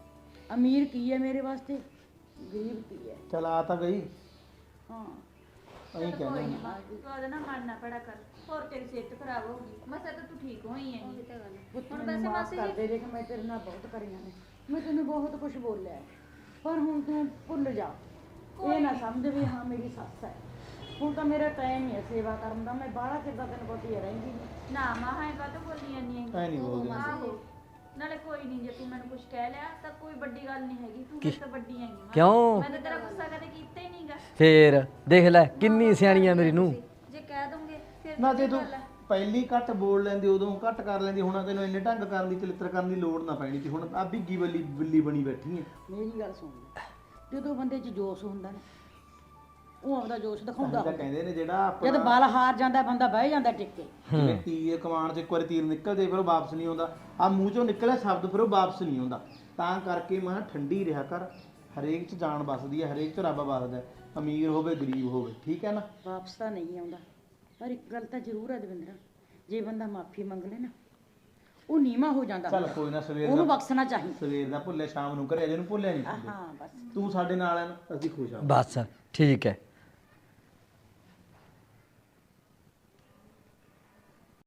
ਅਮੀਰ ਕੀ ਹੈ ਮੇਰੇ ਵਾਸਤੇ? ਗਰੀਬ ਕੀ ਹੈ? ਚਲ ਆ ਤਾਂ ਗਈ। ਹਾਂ। ਅਹੀਂ ਕਹਿੰਦੇ। ਨੇ। ਤੂੰ ਉਹਦਾ ਨਾ ਮਨ ਨਾ ਪੜਾ ਕਰ। ਹੋਰ ਤੇਰੀ ਸਿਹਤ ਖਰਾਬ ਹੋਊਗੀ ਮਸਾ ਤਾਂ ਤੂੰ ਠੀਕ ਹੋਈ ਹੈਗੀ। ਪੁੱਤ ਮੈਨੂੰ ਮਾਫ ਕਰਦੇ ਦੇਖ ਮੈਂ ਤੇਰੇ ਨਾਲ ਬਹੁਤ ਕਰੀਆਂ ਨੇ। ਮੈਂ ਤੈਨੂੰ ਬਹੁਤ ਕੁਝ ਬੋਲਿਆ ਹੈ। ਪਰ ਹੁਣ ਤੂੰ ਭੁੱਲ ਜਾ। ਇਹ ਨਾ ਸਮਝ ਵੀ ਹਾਂ ਮੇਰੀ ਸੱਸ ਹੈ। ਹੁਣ ਤਾਂ ਮੇਰਾ ਟਾਈਮ ਹੀ ਹੈ ਸੇਵਾ ਕਰਨ ਦਾ। ਮੈਂ ਬਾਹਲਾ ਕਿੱਦਾਂ ਤੈਨੂੰ ਪਤਾ ਹੀ ਹੈ ਰਹਿੰਦੀ ਨਹੀਂ ਨਾ ਮਾਂ ਹੈ ਕਾ ਬੋਲੀ ਜਾਂਦੀ ਹੈਗੀ? ਐ ਨਹੀਂ ਬੋਲਦੇ। ਆਹੋ। ਨਾਲੇ ਕੋਈ ਨਹੀਂ ਜੇ ਤੂੰ ਮੈਨੂੰ ਕੁਝ ਕਹਿ ਲਿਆ ਤਾਂ ਕੋਈ ਵੱਡੀ ਗੱਲ ਨਹੀਂ ਹੈਗੀ। ਤੂੰ ਮੇਰੇ ਤੋਂ ਵੱਡੀ ਹੈਗੀ ਮਾਂ। ਕਿਉਂ? ਮੈਂ ਤਾਂ ਤੇਰਾ ਗੁੱਸਾ ਕਦੇ ਕੀਤਾ ਹੀ ਨਹੀਂਗਾ ਫੇਰ ਦੇਖ ਲੈ ਕਿੰਨੀ ਸਿਆਣੀ ਹੈ ਮੇਰੀ ਨੂੰ ਜੇ ਕਹਿ ਦੋਗੇ ਫਿਰ ਨਾ ਜੇ ਤੂੰ ਪਹਿਲੀ ਘੱਟ ਬੋਲ ਲੈਂਦੀ ਉਦੋਂ ਘੱਟ ਕਰ ਲੈਂਦੀ ਹੁਣ ਤੈਨੂੰ ਇੰਨੇ ਢੰਗ ਕਰਨ ਦੀ ਚਲਿੱਤਰ ਕਰਨ ਦੀ ਲੋੜ ਨਾ ਪੈਣੀ ਸੀ। ਹੁਣ ਆ ਬਿੱਗੀ ਬੱਲੀ ਬਿੱਲੀ ਬਣੀ ਬੈਠੀ ਹੈ ਮੇਰੀ ਗੱਲ ਸੁਣ। ਲੈ ਜਦੋਂ ਬੰਦੇ 'ਚ ਜੋਸ਼ ਹੁੰਦਾ ਨਾ ਉਹ ਆਪਦਾ ਜੋਸ਼ ਦਿਖਾਉਂਦਾ ਤਾਂ ਕਹਿੰਦੇ ਨੇ ਜਿਹੜਾ ਜਦ ਆਪਣਾ ਬਲ ਹਾਰ ਜਾਂਦਾ ਬੰਦਾ ਬਹਿ ਜਾਂਦਾ ਟਿਕ। ਜਿਵੇਂ ਤੀਰ ਕਮਾਨ 'ਚ ਇੱਕ ਵਾਰੀ ਤੀਰ ਨਿਕਲ ਜੇ ਫਿਰ ਉਹ ਵਾਪਸ ਨਹੀਂ ਆਉਂਦਾ। ਆ ਮੂੰਹ 'ਚੋਂ ਨਿਕਲਿਆ ਸ਼ਬਦ ਫਿਰ ਉਹ ਵਾਪਸ ਨਹੀਂ ਆਉਂਦਾ। ਤਾਂ ਕਰਕੇ ਮੈਂ ਕਿਹਾ ਠੰਡੀ ਰਿਹਾ ਕਰ। ਹਰੇਕ 'ਚ ਜਾਨ ਵਸਦੀ ਹੈ ਹਰੇਕ 'ਚ ਰੱਬ ਵਸਦਾ। ਹੈ। ਅਮੀਰ ਹੋਵੇ ਗਰੀਬ ਹੋਵੇ ਠੀਕ ਹੈ ਨਾ? ਵਾਪਸ ਤਾਂ ਨਹੀਂ ਆਉਂਦਾ। ਪਰ ਇੱਕ ਗੱਲ ਤਾਂ ਜ਼ਰੂਰ ਹੈ ਦਵਿੰਦਰ ਜੇ ਬੰਦਾ ਮਾਫੀ ਮੰਗ ਲੈ ਨਾ ਉਹ ਨੀਵਾ ਹੋ ਜਾਂਦਾ ਚੱਲ ਕੋਈ ਨਾ ਸਵੇਰ ਉਹਨੂੰ ਦਾ ਬਖਸ਼ਣਾ ਚਾਹੀਦਾ। ਸਵੇਰ ਦਾ ਭੁੱਲੇ ਸ਼ਾਮ ਨੂੰ ਘਰੇ ਅਜੇ ਨੂੰ ਭੁੱਲਿਆ ਨਹੀਂ। ਹਾਂ ਬਸ। ਤੂੰ ਸਾਡੇ ਨਾਲ ਹੈ ਨਾ ਅਸੀਂ ਖੁਸ਼ ਹਾਂ ਬਸ ਠੀਕ ਹੈ।